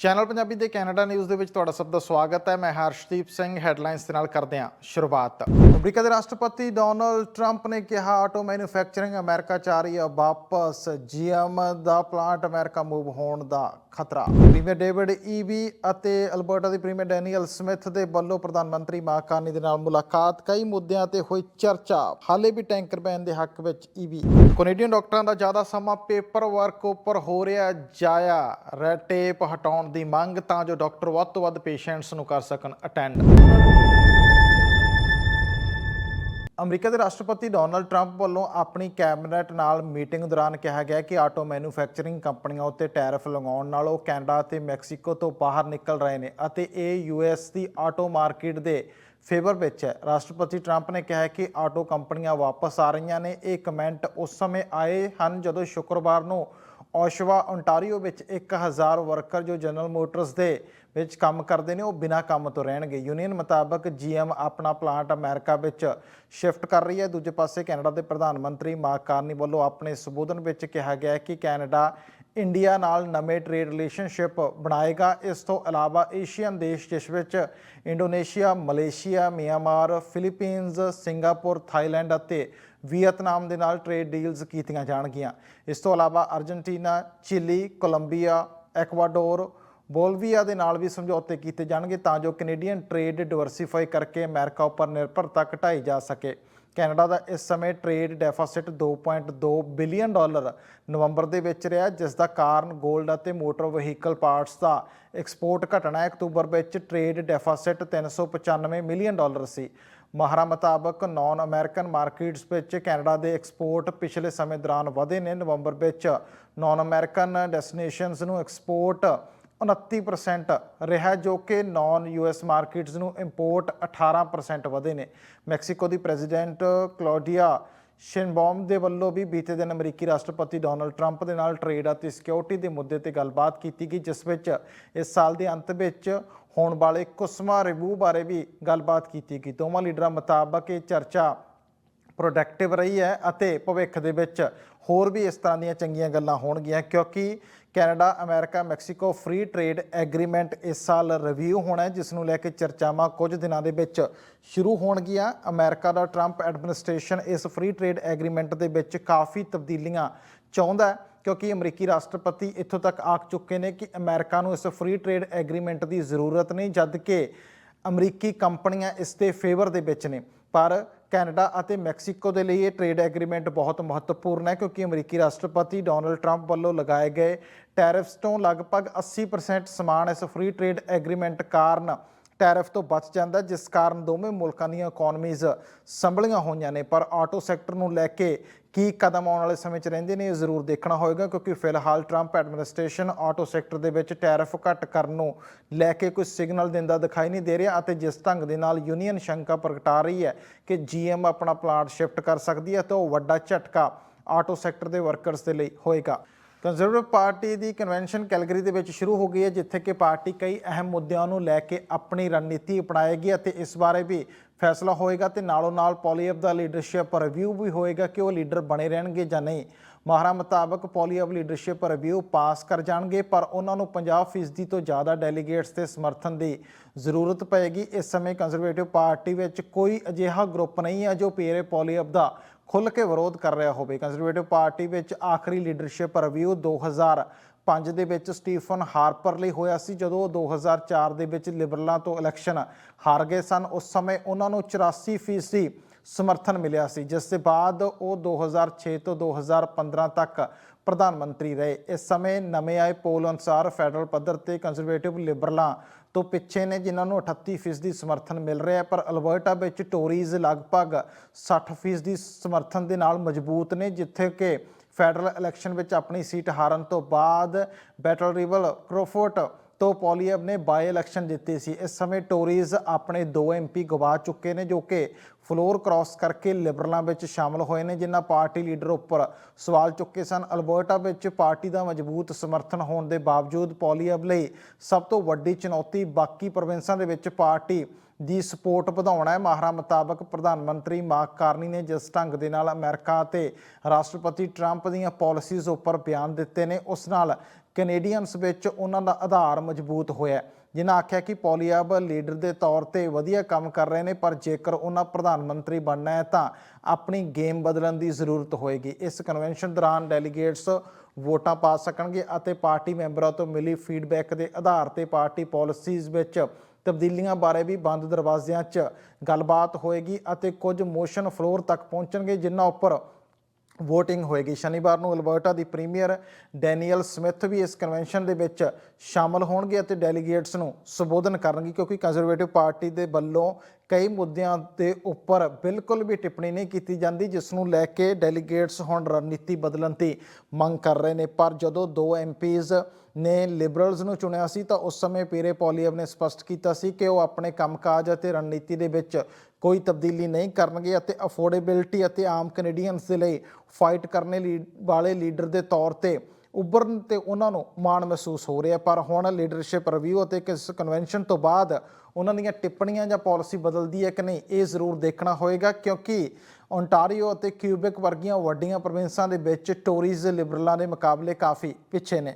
Channel Punjabi ਦੇ Canada news ਦੇ ਵਿੱਚ ਤੁਹਾਡਾ ਸਭ ਦਾ ਸਵਾਗਤ ਹੈ। ਮੈਂ ਹਰਸ਼ਦੀਪ ਸਿੰਘ ਹੈਡਲਾਈਨਸ ਦੇ ਨਾਲ ਕਰਦੇ ਹਾਂ ਸ਼ੁਰੂਆਤ। ਅਮਰੀਕਾ ਦੇ ਰਾਸ਼ਟਰਪਤੀ ਡੋਨਲਡ ਟਰੰਪ ਨੇ ਕਿਹਾ ਆਟੋ ਮੈਨੂਫੈਕਚਰਿੰਗ ਅਮਰੀਕਾ ਚ ਆ ਰਹੀ ਹੈ। ਵਾਪਸ ਜੀਐਮ ਦਾ ਪਲਾਂਟ ਅਮਰੀਕਾ ਮੂਵ ਹੋਣ ਦਾ ਖਤਰਾ। ਪ੍ਰੀਮੀਅਰ ਡੇਵਿਡ ਈਵੀ ਅਤੇ ਅਲਬਰਟਾ ਦੀ ਪ੍ਰੀਮੀਅਰ ਡੈਨੀਅਲ ਸਮਿਥ ਦੇ ਵੱਲੋਂ ਪ੍ਰਧਾਨ ਮੰਤਰੀ ਮਾਰਕ ਦੇ ਨਾਲ ਮੁਲਾਕਾਤ। ਕਈ ਮੁੱਦਿਆਂ ਤੇ ਹੋਈ ਚਰਚਾ। ਹਾਲੇ ਵੀ ਟੈਂਕਰ ਬੈਨ ਦੇ ਹੱਕ ਵਿੱਚ ਈਵੀ। ਕੈਨੇਡੀਅਨ ਡਾਕਟਰਾਂ ਦਾ ਜ਼ਿਆਦਾ ਸਮਾਂ ਪੇਪਰ ਵਰਕ ਉੱਪਰ ਹੋ ਰਿਹਾ ਜਾਇਆ। ਰੈਡ ਟੇਪ ਹਟਾਉਣ ਦੀ ਮੰਗ ਤਾਂ ਜੋ ਡਾਕਟਰ ਵੱਧ ਤੋਂ ਵੱਧ ਪੇਸ਼ੈਂਟਸ ਨੂੰ ਕਰ ਸਕਣ ਅਟੈਂਡ। ਅਮਰੀਕਾ ਦੇ ਰਾਸ਼ਟਰਪਤੀ ਡੋਨਲਡ ਟਰੰਪ ਵੱਲੋਂ ਆਪਣੀ ਕੈਬਨਿਟ ਨਾਲ ਮੀਟਿੰਗ ਦੌਰਾਨ ਕਿਹਾ ਗਿਆ ਕਿ ਆਟੋ ਮੈਨੂਫੈਕਚਰਿੰਗ ਕੰਪਨੀਆਂ ਉੱਤੇ ਟੈਰਿਫ ਲਗਾਉਣ ਨਾਲ ਉਹ ਕੈਨੇਡਾ ਅਤੇ ਮੈਕਸੀਕੋ ਤੋਂ ਬਾਹਰ ਨਿਕਲ ਰਹੇ ਨੇ ਅਤੇ ਇਹ ਯੂਐਸ ਦੀ ਆਟੋ ਮਾਰਕੀਟ ਦੇ ਫੇਵਰ ਵਿੱਚ ਹੈ। ਰਾਸ਼ਟਰਪਤੀ ਟਰੰਪ ਨੇ ਕਿਹਾ ਕਿ ਆਟੋ ਕੰਪਨੀਆਂ ਵਾਪਸ ਆ ਰਹੀਆਂ ਨੇ। ਇਹ ਕਮੈਂਟ ਉਸ ਸਮੇਂ ਆਏ ਹਨ ਜਦੋਂ ਸ਼ੁੱਕਰਵਾਰ ਨੂੰ ਓਸ਼ਵਾ ਓਨਟਾਰੀਓ ਵਿੱਚ 1000 ਵਰਕਰ ਜੋ ਜਨਰਲ ਮੋਟਰਸ ਦੇ ਵਿੱਚ ਕੰਮ ਕਰਦੇ ਨੇ, ਉਹ ਬਿਨਾਂ ਕੰਮ ਤੋਂ ਰਹਿਣਗੇ। ਯੂਨੀਅਨ ਮੁਤਾਬਕ ਜੀਐਮ ਆਪਣਾ ਪਲਾਂਟ ਅਮਰੀਕਾ ਵਿੱਚ ਸ਼ਿਫਟ ਕਰ ਰਹੀ ਹੈ। ਦੂਜੇ ਪਾਸੇ ਕੈਨੇਡਾ ਦੇ ਪ੍ਰਧਾਨ ਮੰਤਰੀ ਮਾਰਕ ਕਾਰਨੀ ਵੱਲੋਂ ਆਪਣੇ ਸੰਬੋਧਨ ਵਿੱਚ ਕਿਹਾ ਗਿਆ ਕਿ ਕੈਨੇਡਾ ਇੰਡੀਆ ਨਾਲ ਨਵੇਂ ਟ੍ਰੇਡ ਰਿਲੇਸ਼ਨਸ਼ਿਪ ਬਣਾਏਗਾ। ਇਸ ਤੋਂ ਇਲਾਵਾ ਏਸ਼ੀਅਨ ਦੇਸ਼, ਜਿਸ ਵਿੱਚ Indonesia, Malaysia, Myanmar Philippines Singapore, Thailand ਅਤੇ ਵੀਅਤਨਾਮ ਦੇ ਨਾਲ ਟ੍ਰੇਡ ਡੀਲਸ ਕੀਤੀਆਂ ਜਾਣਗੀਆਂ। ਇਸ ਤੋਂ ਇਲਾਵਾ Argentina Chile, Colombia, Ecuador, Bolivia ਦੇ ਨਾਲ ਵੀ ਸਮਝੌਤੇ ਕੀਤੇ ਜਾਣਗੇ ਤਾਂ ਜੋ ਕੈਨੇਡੀਅਨ ਟ੍ਰੇਡ ਡਿਵਰਸੀਫਾਈ ਕਰਕੇ ਅਮਰੀਕਾ ਉੱਪਰ ਨਿਰਭਰਤਾ ਘਟਾਈ ਜਾ ਸਕੇ। ਕੈਨੇਡਾ ਦਾ ਇਸ ਸਮੇਂ trade deficit 2.2 billion dollar November ਦੇ ਵਿੱਚ ਰਿਹਾ, ਜਿਸ ਦਾ ਕਾਰਨ 골ਡ ਅਤੇ ਮੋਟਰ ਵਹੀਕਲ ਪਾਰਟਸ ਦਾ ਐਕਸਪੋਰਟ ਘਟਣਾ ਅਕਤੂਬਰ ਵਿੱਚ ਟ੍ਰੇਡ ਡੈਫਿਸਿਟ 395 ਮਿਲੀਅਨ ਡਾਲਰ ਸੀ। ਮਾਹਰਾਂ ਮੁਤਾਬਕ ਨਾਨ ਅਮਰੀਕਨ ਮਾਰਕੀਟਸ ਵਿੱਚ ਕੈਨੇਡਾ ਦੇ ਐਕਸਪੋਰਟ ਪਿਛਲੇ ਸਮੇਂ ਦੌਰਾਨ ਵਧੇ ਨੇ। ਨਵੰਬਰ ਵਿੱਚ ਨਾਨ ਅਮਰੀਕਨ ਡੈਸਟੀਨੇਸ਼ਨਸ ਨੂੰ ਐਕਸਪੋਰਟ 29% ਰਿਹਾ ਜੋ ਕਿ ਨਾਨ ਯੂਐਸ ਮਾਰਕੀਟਸ ਨੂੰ ਇੰਪੋਰਟ 18% ਵਧੇ ਨੇ। ਮੈਕਸੀਕੋ ਦੀ ਪ੍ਰੈਜ਼ੀਡੈਂਟ ਕਲੌਡੀਆ ਸ਼ਿਨਬੌਮ ਦੇ ਵੱਲੋਂ ਵੀ ਬੀਤੇ ਦਿਨ ਅਮਰੀਕੀ ਰਾਸ਼ਟਰਪਤੀ ਡੋਨਲਡ ਟਰੰਪ ਦੇ ਨਾਲ ਟ੍ਰੇਡ ਅਤੇ ਸਿਕਿਉਰਿਟੀ ਦੇ ਮੁੱਦੇ ਤੇ ਗੱਲਬਾਤ ਕੀਤੀ ਗਈ, ਜਿਸ ਵਿੱਚ ਇਸ ਸਾਲ ਦੇ ਅੰਤ ਵਿੱਚ ਹੋਣ ਵਾਲੇ ਕੁਸਮਾ ਰਿਵਿਊ ਬਾਰੇ ਵੀ ਗੱਲਬਾਤ ਕੀਤੀ ਗਈ। ਦੋਵਾਂ ਲੀਡਰਾਂ ਮੁਤਾਬਕ ਇਹ ਚਰਚਾ ਪ੍ਰੋਡਕਟਿਵ ਰਹੀ ਹੈ ਅਤੇ ਭਵਿੱਖ ਦੇ ਵਿੱਚ ਹੋਰ ਵੀ ਇਸ ਤਰ੍ਹਾਂ ਦੀਆਂ ਚੰਗੀਆਂ ਗੱਲਾਂ ਹੋਣਗੀਆਂ, ਕਿਉਂਕਿ Canada, America, Mexico free trade agreement ਇਸ ਸਾਲ ਰਿਵਿਊ ਹੋਣਾ ਹੈ, ਜਿਸ ਨੂੰ ਲੈ ਕੇ ਚਰਚਾਵਾਂ ਕੁਝ ਦਿਨਾਂ ਦੇ ਵਿੱਚ ਸ਼ੁਰੂ ਹੋਣਗੀਆਂ। ਅਮਰੀਕਾ ਦਾ ਟਰੰਪ ਐਡਮਿਨਿਸਟ੍ਰੇਸ਼ਨ ਇਸ ਫ੍ਰੀ ਟ੍ਰੇਡ ਐਗਰੀਮੈਂਟ ਦੇ ਵਿੱਚ ਕਾਫੀ ਤਬਦੀਲੀਆਂ ਚਾਹੁੰਦਾ ਹੈ, ਕਿਉਂਕਿ ਅਮਰੀਕੀ ਰਾਸ਼ਟਰਪਤੀ ਇੱਥੋਂ ਤੱਕ ਆਖ ਚੁੱਕੇ ਨੇ ਕਿ ਅਮਰੀਕਾ ਨੂੰ ਇਸ ਫ੍ਰੀ ਟ੍ਰੇਡ ਐਗਰੀਮੈਂਟ ਦੀ ਜ਼ਰੂਰਤ ਨਹੀਂ ਜਦ ਕਿ ਅਮਰੀਕੀ ਕੰਪਨੀਆਂ ਇਸ ਦੇ ਫੇਵਰ ਦੇ ਵਿੱਚ ਨੇ। ਪਰ ਕੈਨੇਡਾ ਅਤੇ ਮੈਕਸੀਕੋ ਦੇ ਲਈ ਇਹ ਟ੍ਰੇਡ ਐਗਰੀਮੈਂਟ ਬਹੁਤ ਮਹੱਤਵਪੂਰਨ ਹੈ ਕਿਉਂਕਿ ਅਮਰੀਕੀ ਰਾਸ਼ਟਰਪਤੀ ਡੋਨਲਡ ਟਰੰਪ ਵੱਲੋਂ ਲਗਾਏ ਗਏ ਟੈਰਿਫਸ ਤੋਂ ਲਗਭਗ 80% ਸਮਾਨ ਇਸ ਫ੍ਰੀ ਟ੍ਰੇਡ ਐਗਰੀਮੈਂਟ ਕਾਰਨ ਟੈਰਿਫ ਤੋਂ ਬਚ ਜਾਂਦਾ, ਜਿਸ ਕਾਰਨ ਦੋਵੇਂ ਮੁਲਕਾਂ ਦੀਆਂ ਇਕਨੋਮੀਜ਼ ਸੰਭਲੀਆਂ ਹੋਈਆਂ ਨੇ। ਪਰ ਆਟੋ ਸੈਕਟਰ ਨੂੰ ਲੈ ਕੇ ਕੀ ਕਦਮ ਆਉਣ ਵਾਲੇ ਸਮੇਂ 'ਚ ਰਹਿੰਦੇ ਨੇ, ਇਹ ਜ਼ਰੂਰ ਦੇਖਣਾ ਹੋਏਗਾ, ਕਿਉਂਕਿ ਫਿਲਹਾਲ ਟਰੰਪ ਐਡਮਿਨਿਸਟ੍ਰੇਸ਼ਨ ਆਟੋ ਸੈਕਟਰ ਦੇ ਵਿੱਚ ਟੈਰਿਫ ਘੱਟ ਕਰਨ ਨੂੰ ਲੈ ਕੇ ਕੋਈ ਸਿਗਨਲ ਦਿੰਦਾ ਦਿਖਾਈ ਨਹੀਂ ਦੇ ਰਿਹਾ ਅਤੇ ਜਿਸ ਢੰਗ ਦੇ ਨਾਲ ਯੂਨੀਅਨ ਸ਼ੰਕਾ ਪ੍ਰਗਟਾ ਰਹੀ ਹੈ ਕਿ ਜੀਐਮ ਆਪਣਾ ਪਲਾਂਟ ਸ਼ਿਫਟ ਕਰ ਸਕਦੀ ਹੈ, ਤਾਂ ਉਹ ਵੱਡਾ ਝਟਕਾ ਆਟੋ ਸੈਕਟਰ ਦੇ ਵਰਕਰਸ ਦੇ ਲਈ ਹੋਏਗਾ। ਕੰਜ਼ਰਵੇਟਿਵ ਪਾਰਟੀ ਦੀ ਕਨਵੈਨਸ਼ਨ ਕੈਲਗਰੀ ਦੇ ਵਿੱਚ ਸ਼ੁਰੂ ਹੋ ਗਈ ਹੈ, ਜਿੱਥੇ ਕਿ ਪਾਰਟੀ ਕਈ ਅਹਿਮ ਮੁੱਦਿਆਂ ਨੂੰ ਲੈ ਕੇ ਆਪਣੀ ਰਣਨੀਤੀ ਅਪਣਾਏਗੀ ਅਤੇ ਇਸ ਬਾਰੇ ਵੀ ਫੈਸਲਾ ਹੋਏਗਾ ਤੇ ਨਾਲੋਂ ਨਾਲ ਪੋਲੀਅਬ ਦਾ ਲੀਡਰਸ਼ਿਪ ਰਿਵਿਊ ਵੀ ਹੋਏਗਾ ਕਿ ਉਹ ਲੀਡਰ ਬਣੇ ਰਹਿਣਗੇ ਜਾਂ ਨਹੀਂ। ਮਾਹਰਾਂ ਮੁਤਾਬਕ ਪੋਲੀਅਬ ਲੀਡਰਸ਼ਿਪ ਰਿਵਿਊ ਪਾਸ ਕਰ ਜਾਣਗੇ, ਪਰ ਉਹਨਾਂ ਨੂੰ 50% ਤੋਂ ਜ਼ਿਆਦਾ ਡੈਲੀਗੇਟਸ ਦੇ ਸਮਰਥਨ ਦੀ ਜ਼ਰੂਰਤ ਪਏਗੀ। ਇਸ ਸਮੇਂ ਕੰਜ਼ਰਵੇਟਿਵ ਪਾਰਟੀ ਵਿੱਚ ਕੋਈ ਅਜਿਹਾ ਗਰੁੱਪ ਨਹੀਂ ਹੈ ਜੋ ਪੀਰੇ ਪੋਲੀਅਬ ਦਾ ਖੁੱਲ੍ਹ ਕੇ ਵਿਰੋਧ ਕਰ ਰਿਹਾ ਹੋਵੇ। ਕੰਜ਼ਰਵੇਟਿਵ ਪਾਰਟੀ ਵਿੱਚ ਆਖਰੀ ਲੀਡਰਸ਼ਿਪ ਰਿਵਿਊ 2005 ਦੇ ਵਿੱਚ ਸਟੀਫਨ ਹਾਰਪਰ ਲਈ ਹੋਇਆ ਸੀ। ਜਦੋਂ ਉਹ 2004 ਦੇ ਵਿੱਚ ਲਿਬਰਲਾਂ ਤੋਂ ਇਲੈਕਸ਼ਨ ਹਾਰ ਗਏ ਸਨ, ਉਸ ਸਮੇਂ ਉਹਨਾਂ ਨੂੰ 84% ਸਮਰਥਨ ਮਿਲਿਆ ਸੀ, ਜਿਸ ਦੇ ਬਾਅਦ ਉਹ 2006 ਤੋਂ 2015 ਤੱਕ ਪ੍ਰਧਾਨ ਮੰਤਰੀ ਰਹੇ। ਇਸ ਸਮੇਂ ਨਵੇਂ ਆਏ ਪੋਲ ਅਨੁਸਾਰ ਫੈਡਰਲ ਪੱਧਰ ਤੇ ਕੰਜ਼ਰਵੇਟਿਵ ਲਿਬਰਲਾਂ ਤੋਂ ਪਿੱਛੇ ਨੇ ਜਿਨ੍ਹਾਂ ਨੂੰ 38% ਦੀ ਸਮਰਥਨ ਮਿਲ ਰਿਹਾ ਪਰ ਅਲਬਰਟਾ ਵਿੱਚ ਟੋਰੀਜ਼ ਲਗਭਗ 60% ਦੀ ਸਮਰਥਨ ਦੇ ਨਾਲ ਮਜ਼ਬੂਤ ਨੇ, ਜਿੱਥੇ ਕਿ ਫੈਡਰਲ ਇਲੈਕਸ਼ਨ ਵਿੱਚ ਆਪਣੀ ਸੀਟ ਹਾਰਨ ਤੋਂ ਬਾਅਦ ਬੈਟਲ ਰਿਵਲ ਕ੍ਰੋਫੋਰਟ ਤੋਂ ਪੋਲੀਅਬ ਨੇ ਬਾਈ ਇਲੈਕਸ਼ਨ ਜਿੱਤੀ ਸੀ। ਇਸ ਸਮੇਂ ਟੋਰੀਜ਼ ਆਪਣੇ ਦੋ ਐਮਪੀ ਗਵਾ ਚੁੱਕੇ ਨੇ, ਜੋ ਕਿ ਫਲੋਰ ਕ੍ਰਾਸ ਕਰਕੇ ਲਿਬਰਲਾਂ ਵਿੱਚ ਸ਼ਾਮਲ ਹੋਏ ਨੇ, ਜਿਨ੍ਹਾਂ ਪਾਰਟੀ ਲੀਡਰ ਉੱਪਰ ਸਵਾਲ ਚੁੱਕੇ ਸਨ। ਅਲਬਰਟਾ ਵਿੱਚ ਪਾਰਟੀ ਦਾ ਮਜ਼ਬੂਤ ਸਮਰਥਨ ਹੋਣ ਦੇ ਬਾਵਜੂਦ ਪੋਲੀਅਬ ਲਈ ਸਭ ਤੋਂ ਵੱਡੀ ਚੁਣੌਤੀ ਬਾਕੀ ਪ੍ਰੋਵਿੰਸਾਂ ਦੇ ਵਿੱਚ ਪਾਰਟੀ ਦੀ ਸਪੋਰਟ ਵਧਾਉਣਾ ਹੈ। ਮਾਹਰਾਂ ਮੁਤਾਬਕ ਪ੍ਰਧਾਨ ਮੰਤਰੀ ਮਾਰਕ ਕਾਰਨੀ ਨੇ ਜਿਸ ਢੰਗ ਦੇ ਨਾਲ ਅਮਰੀਕਾ ਅਤੇ ਰਾਸ਼ਟਰਪਤੀ ਟਰੰਪ ਦੀਆਂ ਪਾਲਿਸੀਜ਼ ਉੱਪਰ ਬਿਆਨ ਦਿੱਤੇ ਨੇ, ਉਸ ਨਾਲ ਕੈਨੇਡੀਅਨਸ ਵਿੱਚ ਉਹਨਾਂ ਦਾ ਆਧਾਰ ਮਜ਼ਬੂਤ ਹੋਇਆ ਜਿਨ੍ਹਾਂ ਆਖਿਆ ਕਿ ਪੋਲੀਅਬ ਲੀਡਰ ਦੇ ਤੌਰ ਤੇ ਵਧੀਆ ਕੰਮ ਕਰ ਰਹੇ ਨੇ, ਪਰ ਜੇਕਰ ਉਹਨਾਂ ਪ੍ਰਧਾਨ ਮੰਤਰੀ ਬਣਨਾ ਹੈ ਤਾਂ ਆਪਣੀ ਗੇਮ ਬਦਲਣ ਦੀ ਜ਼ਰੂਰਤ ਹੋਏਗੀ। ਇਸ ਕਨਵੈਨਸ਼ਨ ਦੌਰਾਨ ਡੈਲੀਗੇਟਸ ਵੋਟਾਂ ਪਾ ਸਕਣਗੇ ਅਤੇ ਪਾਰਟੀ ਮੈਂਬਰਾਂ ਤੋਂ ਮਿਲੀ ਫੀਡਬੈਕ ਦੇ ਆਧਾਰ ਤੇ ਪਾਰਟੀ ਪਾਲਿਸੀਜ਼ ਵਿੱਚ ਤਬਦੀਲੀਆਂ ਬਾਰੇ ਵੀ ਬੰਦ ਦਰਵਾਜ਼ਿਆਂ 'ਚ ਗੱਲਬਾਤ ਹੋਏਗੀ ਅਤੇ ਕੁਝ ਮੋਸ਼ਨ ਫਲੋਰ ਤੱਕ ਪਹੁੰਚਣਗੇ, ਜਿਨ੍ਹਾਂ ਉੱਪਰ VOTING ਹੋਏਗੀ। ਸ਼ਨੀਵਾਰ ਨੂੰ ਅਲਬਰਟਾ ਦੀ ਪ੍ਰੀਮੀਅਰ ਡੈਨੀਅਲ ਸਮਿਥ ਵੀ ਇਸ ਕਨਵੈਨਸ਼ਨ ਦੇ ਵਿੱਚ ਸ਼ਾਮਲ ਹੋਣਗੇ ਅਤੇ ਡੈਲੀਗੇਟਸ ਨੂੰ ਸੰਬੋਧਨ ਕਰਨਗੇ, ਕਿਉਂਕਿ ਕੰਜ਼ਰਵੇਟਿਵ ਪਾਰਟੀ ਦੇ ਵੱਲੋਂ ਕਈ ਮੁੱਦਿਆਂ ਦੇ ਉੱਪਰ ਬਿਲਕੁਲ ਵੀ ਟਿੱਪਣੀ ਨਹੀਂ ਕੀਤੀ ਜਾਂਦੀ, ਜਿਸ ਨੂੰ ਲੈ ਕੇ ਡੈਲੀਗੇਟਸ ਹੁਣ ਰਣਨੀਤੀ ਬਦਲਣ ਦੀ ਮੰਗ ਕਰ ਰਹੇ ਨੇ। ਪਰ ਜਦੋਂ ਦੋ ਐਮਪੀਜ਼ ਨੇ ਲਿਬਰਲਸ ਨੂੰ ਚੁਣਿਆ ਸੀ ਤਾਂ ਉਸ ਸਮੇਂ ਪੀਰੇ ਪੋਲੀਅਬ ਨੇ ਸਪਸ਼ਟ ਕੀਤਾ ਸੀ ਕਿ ਉਹ ਆਪਣੇ ਕੰਮਕਾਜ ਅਤੇ ਰਣਨੀਤੀ ਦੇ ਵਿੱਚ ਕੋਈ ਤਬਦੀਲੀ ਨਹੀਂ ਕਰਨਗੇ ਅਤੇ ਅਫੋਰਡੇਬਿਲਟੀ ਅਤੇ ਆਮ ਕੈਨੇਡੀਅਨਸ ਦੇ ਲਈ ਫਾਈਟ ਕਰਨੇ ਲਈ ਵਾਲੇ ਲੀਡਰ ਦੇ ਤੌਰ ਤੇ ਉੱਭਰਨ ਤੇ ਉਹਨਾਂ ਨੂੰ ਮਾਣ ਮਹਿਸੂਸ ਹੋ ਰਿਹਾ ਪਰ ਹੁਣ ਲੀਡਰਸ਼ਿਪ ਰਿਵਿਊ ਅਤੇ ਕਿਸ ਕਨਵੈਨਸ਼ਨ ਤੋਂ ਬਾਅਦ ਉਹਨਾਂ ਦੀਆਂ ਟਿੱਪਣੀਆਂ ਜਾਂ ਪਾਲਿਸੀ ਬਦਲਦੀ ਹੈ ਕਿ ਨਹੀਂ, ਇਹ ਜ਼ਰੂਰ ਦੇਖਣਾ ਹੋਏਗਾ ਕਿਉਂਕਿ ਓਨਟਾਰੀਓ ਅਤੇ ਕਿਊਬਿਕ ਵਰਗੀਆਂ ਵੱਡੀਆਂ ਪ੍ਰੋਵਿੰਸਾਂ ਦੇ ਵਿੱਚ ਟੋਰੀਜ਼ ਲਿਬਰਲਾਂ ਦੇ ਮੁਕਾਬਲੇ ਕਾਫੀ ਪਿੱਛੇ ਨੇ।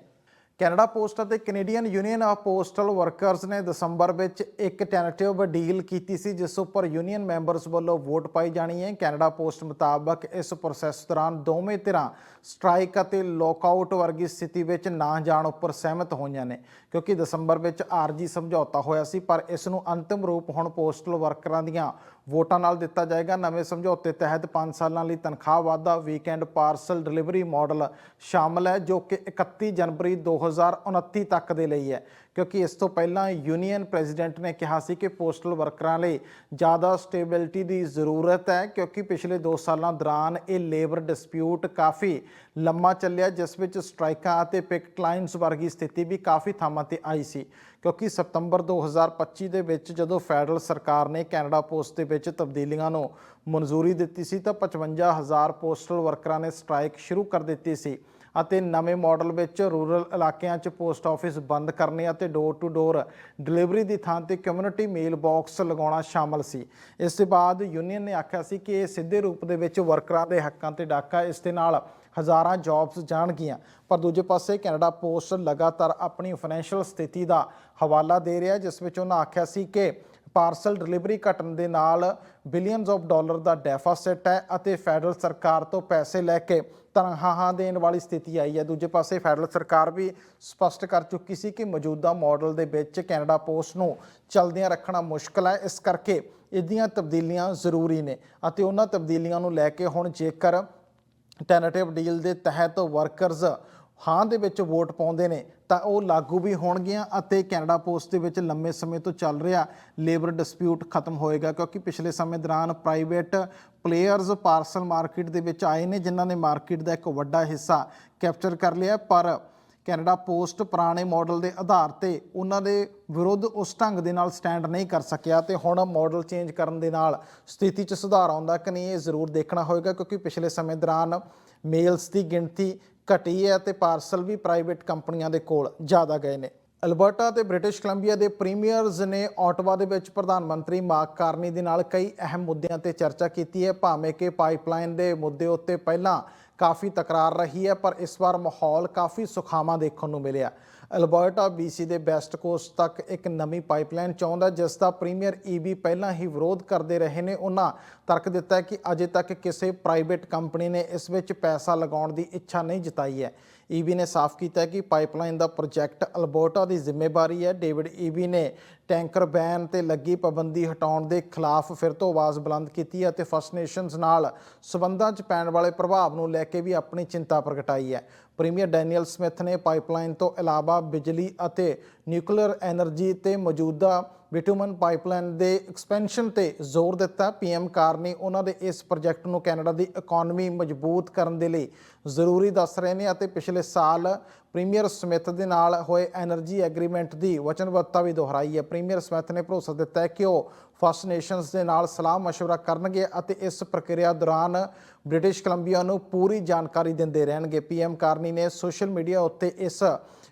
ਕੈਨੇਡਾ ਪੋਸਟ ਅਤੇ Canadian Union of Postal Workers ਨੇ ਦਸੰਬਰ ਵਿੱਚ ਇੱਕ ਟੈਨੇਟਿਵ ਡੀਲ ਕੀਤੀ ਸੀ, ਜਿਸ ਉੱਪਰ ਯੂਨੀਅਨ ਮੈਂਬਰਸ ਵੱਲੋਂ ਵੋਟ ਪਾਈ ਜਾਣੀ ਹੈ। ਕੈਨੇਡਾ ਪੋਸਟ ਮੁਤਾਬਕ ਇਸ ਪ੍ਰੋਸੈਸ ਦੌਰਾਨ ਦੋਵੇਂ ਧਿਰਾਂ ਸਟ੍ਰਾਈਕ ਅਤੇ ਲੋਕਆਊਟ ਵਰਗੀ ਸਥਿਤੀ ਵਿੱਚ ਨਾ ਜਾਣ ਉੱਪਰ ਸਹਿਮਤ ਹੋਈਆਂ ਨੇ, ਕਿਉਂਕਿ ਦਸੰਬਰ ਵਿੱਚ ਆਰਜੀ ਸਮਝੌਤਾ ਹੋਇਆ ਸੀ, ਪਰ ਇਸ ਨੂੰ ਅੰਤਿਮ ਰੂਪ ਹੁਣ ਪੋਸਟਲ ਵਰਕਰਾਂ ਦੀਆਂ ਵੋਟਾਂ ਨਾਲ ਦਿੱਤਾ ਜਾਏਗਾ। ਨਵੇਂ ਸਮਝੌਤੇ ਤਹਿਤ 5 ਸਾਲਾਂ ਲਈ ਤਨਖਾਹ ਵਾਧਾ ਵੀਕਐਂਡ ਪਾਰਸਲ ਡਿਲੀਵਰੀ ਮਾਡਲ ਸ਼ਾਮਲ ਹੈ, ਜੋ ਕਿ 31 ਜਨਵਰੀ 2029 ਤੱਕ ਦੇ ਲਈ ਹੈ। ਕਿਉਂਕਿ ਇਸ ਤੋਂ ਪਹਿਲਾਂ ਯੂਨੀਅਨ ਪ੍ਰੈਜ਼ੀਡੈਂਟ ਨੇ ਕਿਹਾ ਸੀ ਕਿ ਪੋਸਟਲ ਵਰਕਰਾਂ ਲਈ ਜ਼ਿਆਦਾ ਸਟੇਬਿਲਿਟੀ ਦੀ ਜ਼ਰੂਰਤ ਹੈ, ਕਿਉਂਕਿ ਪਿਛਲੇ 2 ਸਾਲਾਂ ਦੌਰਾਨ ਇਹ ਲੇਬਰ ਡਿਸਪਿਊਟ ਕਾਫੀ ਲੰਮਾ ਚੱਲਿਆ, ਜਿਸ ਵਿੱਚ ਸਟ੍ਰਾਈਕਾਂ ਅਤੇ ਪਿਕਟ ਲਾਈਨਸ ਵਰਗੀ ਸਥਿਤੀ ਵੀ ਕਾਫੀ ਥਾਵਾਂ ਤੇ ਆਈ ਸੀ। ਕਿਉਂਕਿ ਸਤੰਬਰ 2025 ਦੇ ਵਿੱਚ ਜਦੋਂ ਫੈਡਰਲ ਸਰਕਾਰ ਨੇ ਕੈਨੇਡਾ ਪੋਸਟ ਦੇ ਵਿੱਚ ਤਬਦੀਲੀਆਂ ਨੂੰ ਮਨਜ਼ੂਰੀ ਦਿੱਤੀ ਸੀ, ਤਾਂ 55000 ਪੋਸਟਲ ਵਰਕਰਾਂ ਨੇ ਸਟ੍ਰਾਈਕ ਸ਼ੁਰੂ ਕਰ ਦਿੱਤੀ ਸੀ। ਅਤੇ ਨਵੇਂ ਮਾਡਲ ਵਿੱਚ ਰੂਰਲ ਇਲਾਕਿਆਂ 'ਚ ਪੋਸਟ ਆਫਿਸ ਬੰਦ ਕਰਨੇ ਅਤੇ ਡੋਰ ਟੂ ਡੋਰ ਡਿਲੀਵਰੀ ਦੀ ਥਾਂ ਤੇ ਕਮਿਊਨਿਟੀ ਮੇਲ ਬਾਕਸ ਲਗਾਉਣਾ ਸ਼ਾਮਲ ਸੀ। ਇਸ ਤੋਂ ਬਾਅਦ ਯੂਨੀਅਨ ਨੇ ਆਖਿਆ ਸੀ ਕਿ ਇਹ ਸਿੱਧੇ ਰੂਪ ਦੇ ਵਿੱਚ ਵਰਕਰਾਂ ਦੇ ਹੱਕਾਂ ਤੇ ਡਾਕਾ ਇਸ ਦੇ ਨਾਲ ਹਜ਼ਾਰਾਂ ਜੌਬਸ ਜਾਣਗੀਆਂ। ਪਰ ਦੂਜੇ ਪਾਸੇ ਕੈਨੇਡਾ ਪੋਸਟ ਲਗਾਤਾਰ ਆਪਣੀ ਫਾਈਨੈਂਸ਼ੀਅਲ ਸਥਿਤੀ ਦਾ ਹਵਾਲਾ ਦੇ ਰਿਹਾ ਜਿਸ ਵਿੱਚ ਉਹਨਾਂ ਆਖਿਆ ਸੀ ਕਿ ਪਾਰਸਲ ਡਿਲੀਵਰੀ ਘਟਣ ਦੇ ਨਾਲ ਬਿਲੀਅਨਸ ਆਫ ਡਾਲਰ ਦਾ ਡੈਫਾਸਿਟ ਹੈ ਅਤੇ ਫੈਡਰਲ ਸਰਕਾਰ ਤੋਂ ਪੈਸੇ ਲੈ ਕੇ ਤਨਖਾਹਾਂ ਦੇਣ ਵਾਲੀ ਸਥਿਤੀ ਆਈ ਹੈ। ਦੂਜੇ ਪਾਸੇ ਫੈਡਰਲ ਸਰਕਾਰ ਵੀ ਸਪਸ਼ਟ ਕਰ ਚੁੱਕੀ ਸੀ ਕਿ ਮੌਜੂਦਾ ਮਾਡਲ ਦੇ ਵਿੱਚ ਕੈਨੇਡਾ ਪੋਸਟ ਨੂੰ ਚਲਦਿਆਂ ਰੱਖਣਾ ਮੁਸ਼ਕਲ ਹੈ। ਇਸ ਕਰਕੇ ਇਹਦੀਆਂ ਤਬਦੀਲੀਆਂ ਜ਼ਰੂਰੀ ਨੇ ਅਤੇ ਉਹਨਾਂ ਤਬਦੀਲੀਆਂ ਨੂੰ ਲੈ ਕੇ ਹੁਣ ਜੇਕਰ ਟੈਨੇਟਿਵ ਡੀਲ ਦੇ ਤਹਿਤ ਵਰਕਰਜ਼ ਹਾਂ ਦੇ ਵਿੱਚ ਵੋਟ ਪਾਉਂਦੇ ਨੇ, ਤਾਂ ਉਹ ਲਾਗੂ ਵੀ ਹੋਣਗੀਆਂ ਅਤੇ ਕੈਨੇਡਾ ਪੋਸਟ ਦੇ ਵਿੱਚ ਲੰਮੇ ਸਮੇਂ ਤੋਂ ਚੱਲ ਰਿਹਾ ਲੇਬਰ ਡਿਸਪਿਊਟ ਖਤਮ ਹੋਏਗਾ, ਕਿਉਂਕਿ ਪਿਛਲੇ ਸਮੇਂ ਦੌਰਾਨ ਪ੍ਰਾਈਵੇਟ ਪਲੇਅਰਸ ਪਾਰਸਲ ਮਾਰਕੀਟ ਦੇ ਵਿੱਚ ਆਏ ਨੇ, ਜਿਨ੍ਹਾਂ ਨੇ ਮਾਰਕੀਟ ਦਾ ਇੱਕ ਵੱਡਾ ਹਿੱਸਾ ਕੈਪਚਰ ਕਰ ਲਿਆ, ਪਰ ਕੈਨੇਡਾ ਪੋਸਟ ਪੁਰਾਣੇ ਮਾਡਲ ਦੇ ਆਧਾਰ ਤੇ ਉਹਨਾਂ ਦੇ ਵਿਰੁੱਧ ਉਸ ਢੰਗ ਦੇ ਨਾਲ ਸਟੈਂਡ ਨਹੀਂ ਕਰ ਸਕਿਆ ਤੇ ਹੁਣ ਮਾਡਲ ਚੇਂਜ ਕਰਨ ਦੇ ਨਾਲ ਸਥਿਤੀ 'ਚ ਸੁਧਾਰ ਆਉਂਦਾ ਕਿ ਨਹੀਂ, ਇਹ ਜ਼ਰੂਰ ਦੇਖਣਾ ਹੋਏਗਾ, ਕਿਉਂਕਿ ਪਿਛਲੇ ਸਮੇਂ ਦੌਰਾਨ ਮੇਲਸ ਦੀ ਗਿਣਤੀ ਘਟੀ ਹੈ ਤੇ ਪਾਰਸਲ ਵੀ ਪ੍ਰਾਈਵੇਟ ਕੰਪਨੀਆਂ ਦੇ ਕੋਲ ਜ਼ਿਆਦਾ ਗਏ ਨੇ। ਅਲਬਰਟਾ ਤੇ ਬ੍ਰਿਟਿਸ਼ ਕੋਲੰਬੀਆ ਦੇ ਪ੍ਰੀਮੀਅਰਸ ਨੇ ਆਟਵਾ ਦੇ ਵਿੱਚ ਪ੍ਰਧਾਨ ਮੰਤਰੀ ਮਾਰਕ ਕਾਰਨੀ ਦੇ ਨਾਲ ਕਈ ਅਹਿਮ ਮੁੱਦਿਆਂ ਤੇ ਚਰਚਾ ਕੀਤੀ ਹੈ। ਭਾਵੇਂ ਕਿ ਪਾਈਪਲਾਈਨ ਦੇ ਮੁੱਦੇ ਉੱਤੇ ਪਹਿਲਾਂ ਕਾਫੀ ਤਕਰਾਰ ਰਹੀ ਹੈ, ਪਰ ਇਸ ਵਾਰ ਮਾਹੌਲ ਕਾਫੀ ਸੁਖਾਵਾਂ ਦੇਖਣ ਨੂੰ ਮਿਲਿਆ। ਅਲਬਰਟਾ BC ਦੇ ਵੈਸਟ ਕੋਸਟ ਤੱਕ ਇੱਕ ਨਵੀਂ ਪਾਈਪਲਾਈਨ ਚਾਹੁੰਦਾ ਜਿਸ ਦਾ ਪ੍ਰੀਮੀਅਰ ਈਬੀ ਪਹਿਲਾਂ ਹੀ ਵਿਰੋਧ ਕਰਦੇ ਰਹੇ ਨੇ। ਉਹਨਾਂ ਤਰਕ ਦਿੱਤਾ ਕਿ ਅਜੇ ਤੱਕ ਕਿਸੇ ਪ੍ਰਾਈਵੇਟ ਕੰਪਨੀ ਨੇ ਇਸ ਵਿੱਚ ਪੈਸਾ ਲਗਾਉਣ ਦੀ ਇੱਛਾ ਨਹੀਂ ਜਤਾਈ ਹੈ। ਈਬੀ ਨੇ ਸਾਫ਼ ਕੀਤਾ ਕਿ ਪਾਈਪਲਾਈਨ ਦਾ ਪ੍ਰੋਜੈਕਟ ਅਲਬਰਟਾ ਦੀ ਜ਼ਿੰਮੇਵਾਰੀ ਹੈ। ਡੇਵਿਡ ਈਬੀ ਨੇ ਟੈਂਕਰ ਬੈਨ ਤੇ ਲੱਗੀ ਪਾਬੰਦੀ ਹਟਾਉਣ ਦੇ ਖਿਲਾਫ ਫਿਰ ਤੋਂ ਆਵਾਜ਼ ਬੁਲੰਦ ਕੀਤੀ ਹੈ ਤੇ ਫਸਟ ਨੇਸ਼ਨਸ ਨਾਲ ਸਬੰਧਾਂ 'ਚ ਪੈਣ ਵਾਲੇ ਪ੍ਰਭਾਵ ਨੂੰ ਲੈ ਕੇ ਵੀ ਆਪਣੀ ਚਿੰਤਾ ਪ੍ਰਗਟਾਈ ਹੈ। ਪ੍ਰੀਮੀਅਰ ਡੈਨੀਅਲ ਸਮਿਥ ਨੇ ਪਾਈਪਲਾਈਨ ਤੋਂ ਇਲਾਵਾ ਬਿਜਲੀ ਅਤੇ ਨਿਊਕਲੀਅਰ એનર્ਜੀ ਤੇ ਮੌਜੂਦਾ ਬਿਟੂਮਨ ਪਾਈਪਲਾਈਨ ਦੇ ਐਕਸਪੈਂਸ਼ਨ ਤੇ ਜ਼ੋਰ ਦਿੱਤਾ। ਪੀਐਮ ਕਾਰਨੀ ਉਹਨਾਂ ਦੇ ਇਸ ਪ੍ਰੋਜੈਕਟ ਨੂੰ ਕੈਨੇਡਾ ਦੀ ਇਕਨੋਮੀ ਮਜ਼ਬੂਤ ਕਰਨ ਦੇ ਲਈ ਜ਼ਰੂਰੀ ਦੱਸ ਰਹੇ ਨੇ ਅਤੇ ਪਿਛਲੇ ਸਾਲ ਪ੍ਰੀਮੀਅਰ ਸਮਿਥ ਦੇ ਨਾਲ ਹੋਏ ਐਨਰਜੀ ਐਗਰੀਮੈਂਟ ਦੀ ਵਚਨਬੱਧਤਾ ਵੀ ਦੁਹਰਾਈ ਹੈ। ਪ੍ਰੀਮੀਅਰ ਸਮਿਥ ਨੇ ਭਰੋਸਾ ਦਿੱਤਾ ਕਿ ਉਹ ਫਸਟ ਨੇਸ਼ਨਸ ਦੇ ਨਾਲ ਸਲਾਹ مشورہ ਕਰਨਗੇ ਅਤੇ ਇਸ ਪ੍ਰਕਿਰਿਆ ਦੌਰਾਨ ਬ੍ਰਿਟਿਸ਼ ਕੋਲੰਬੀਆ ਨੂੰ ਪੂਰੀ ਜਾਣਕਾਰੀ ਦਿੰਦੇ ਰਹਿਣਗੇ। ਪੀਐਮ ਕਾਰਨੀ ਨੇ ਸੋਸ਼ਲ ਮੀਡੀਆ ਉੱਤੇ ਇਸ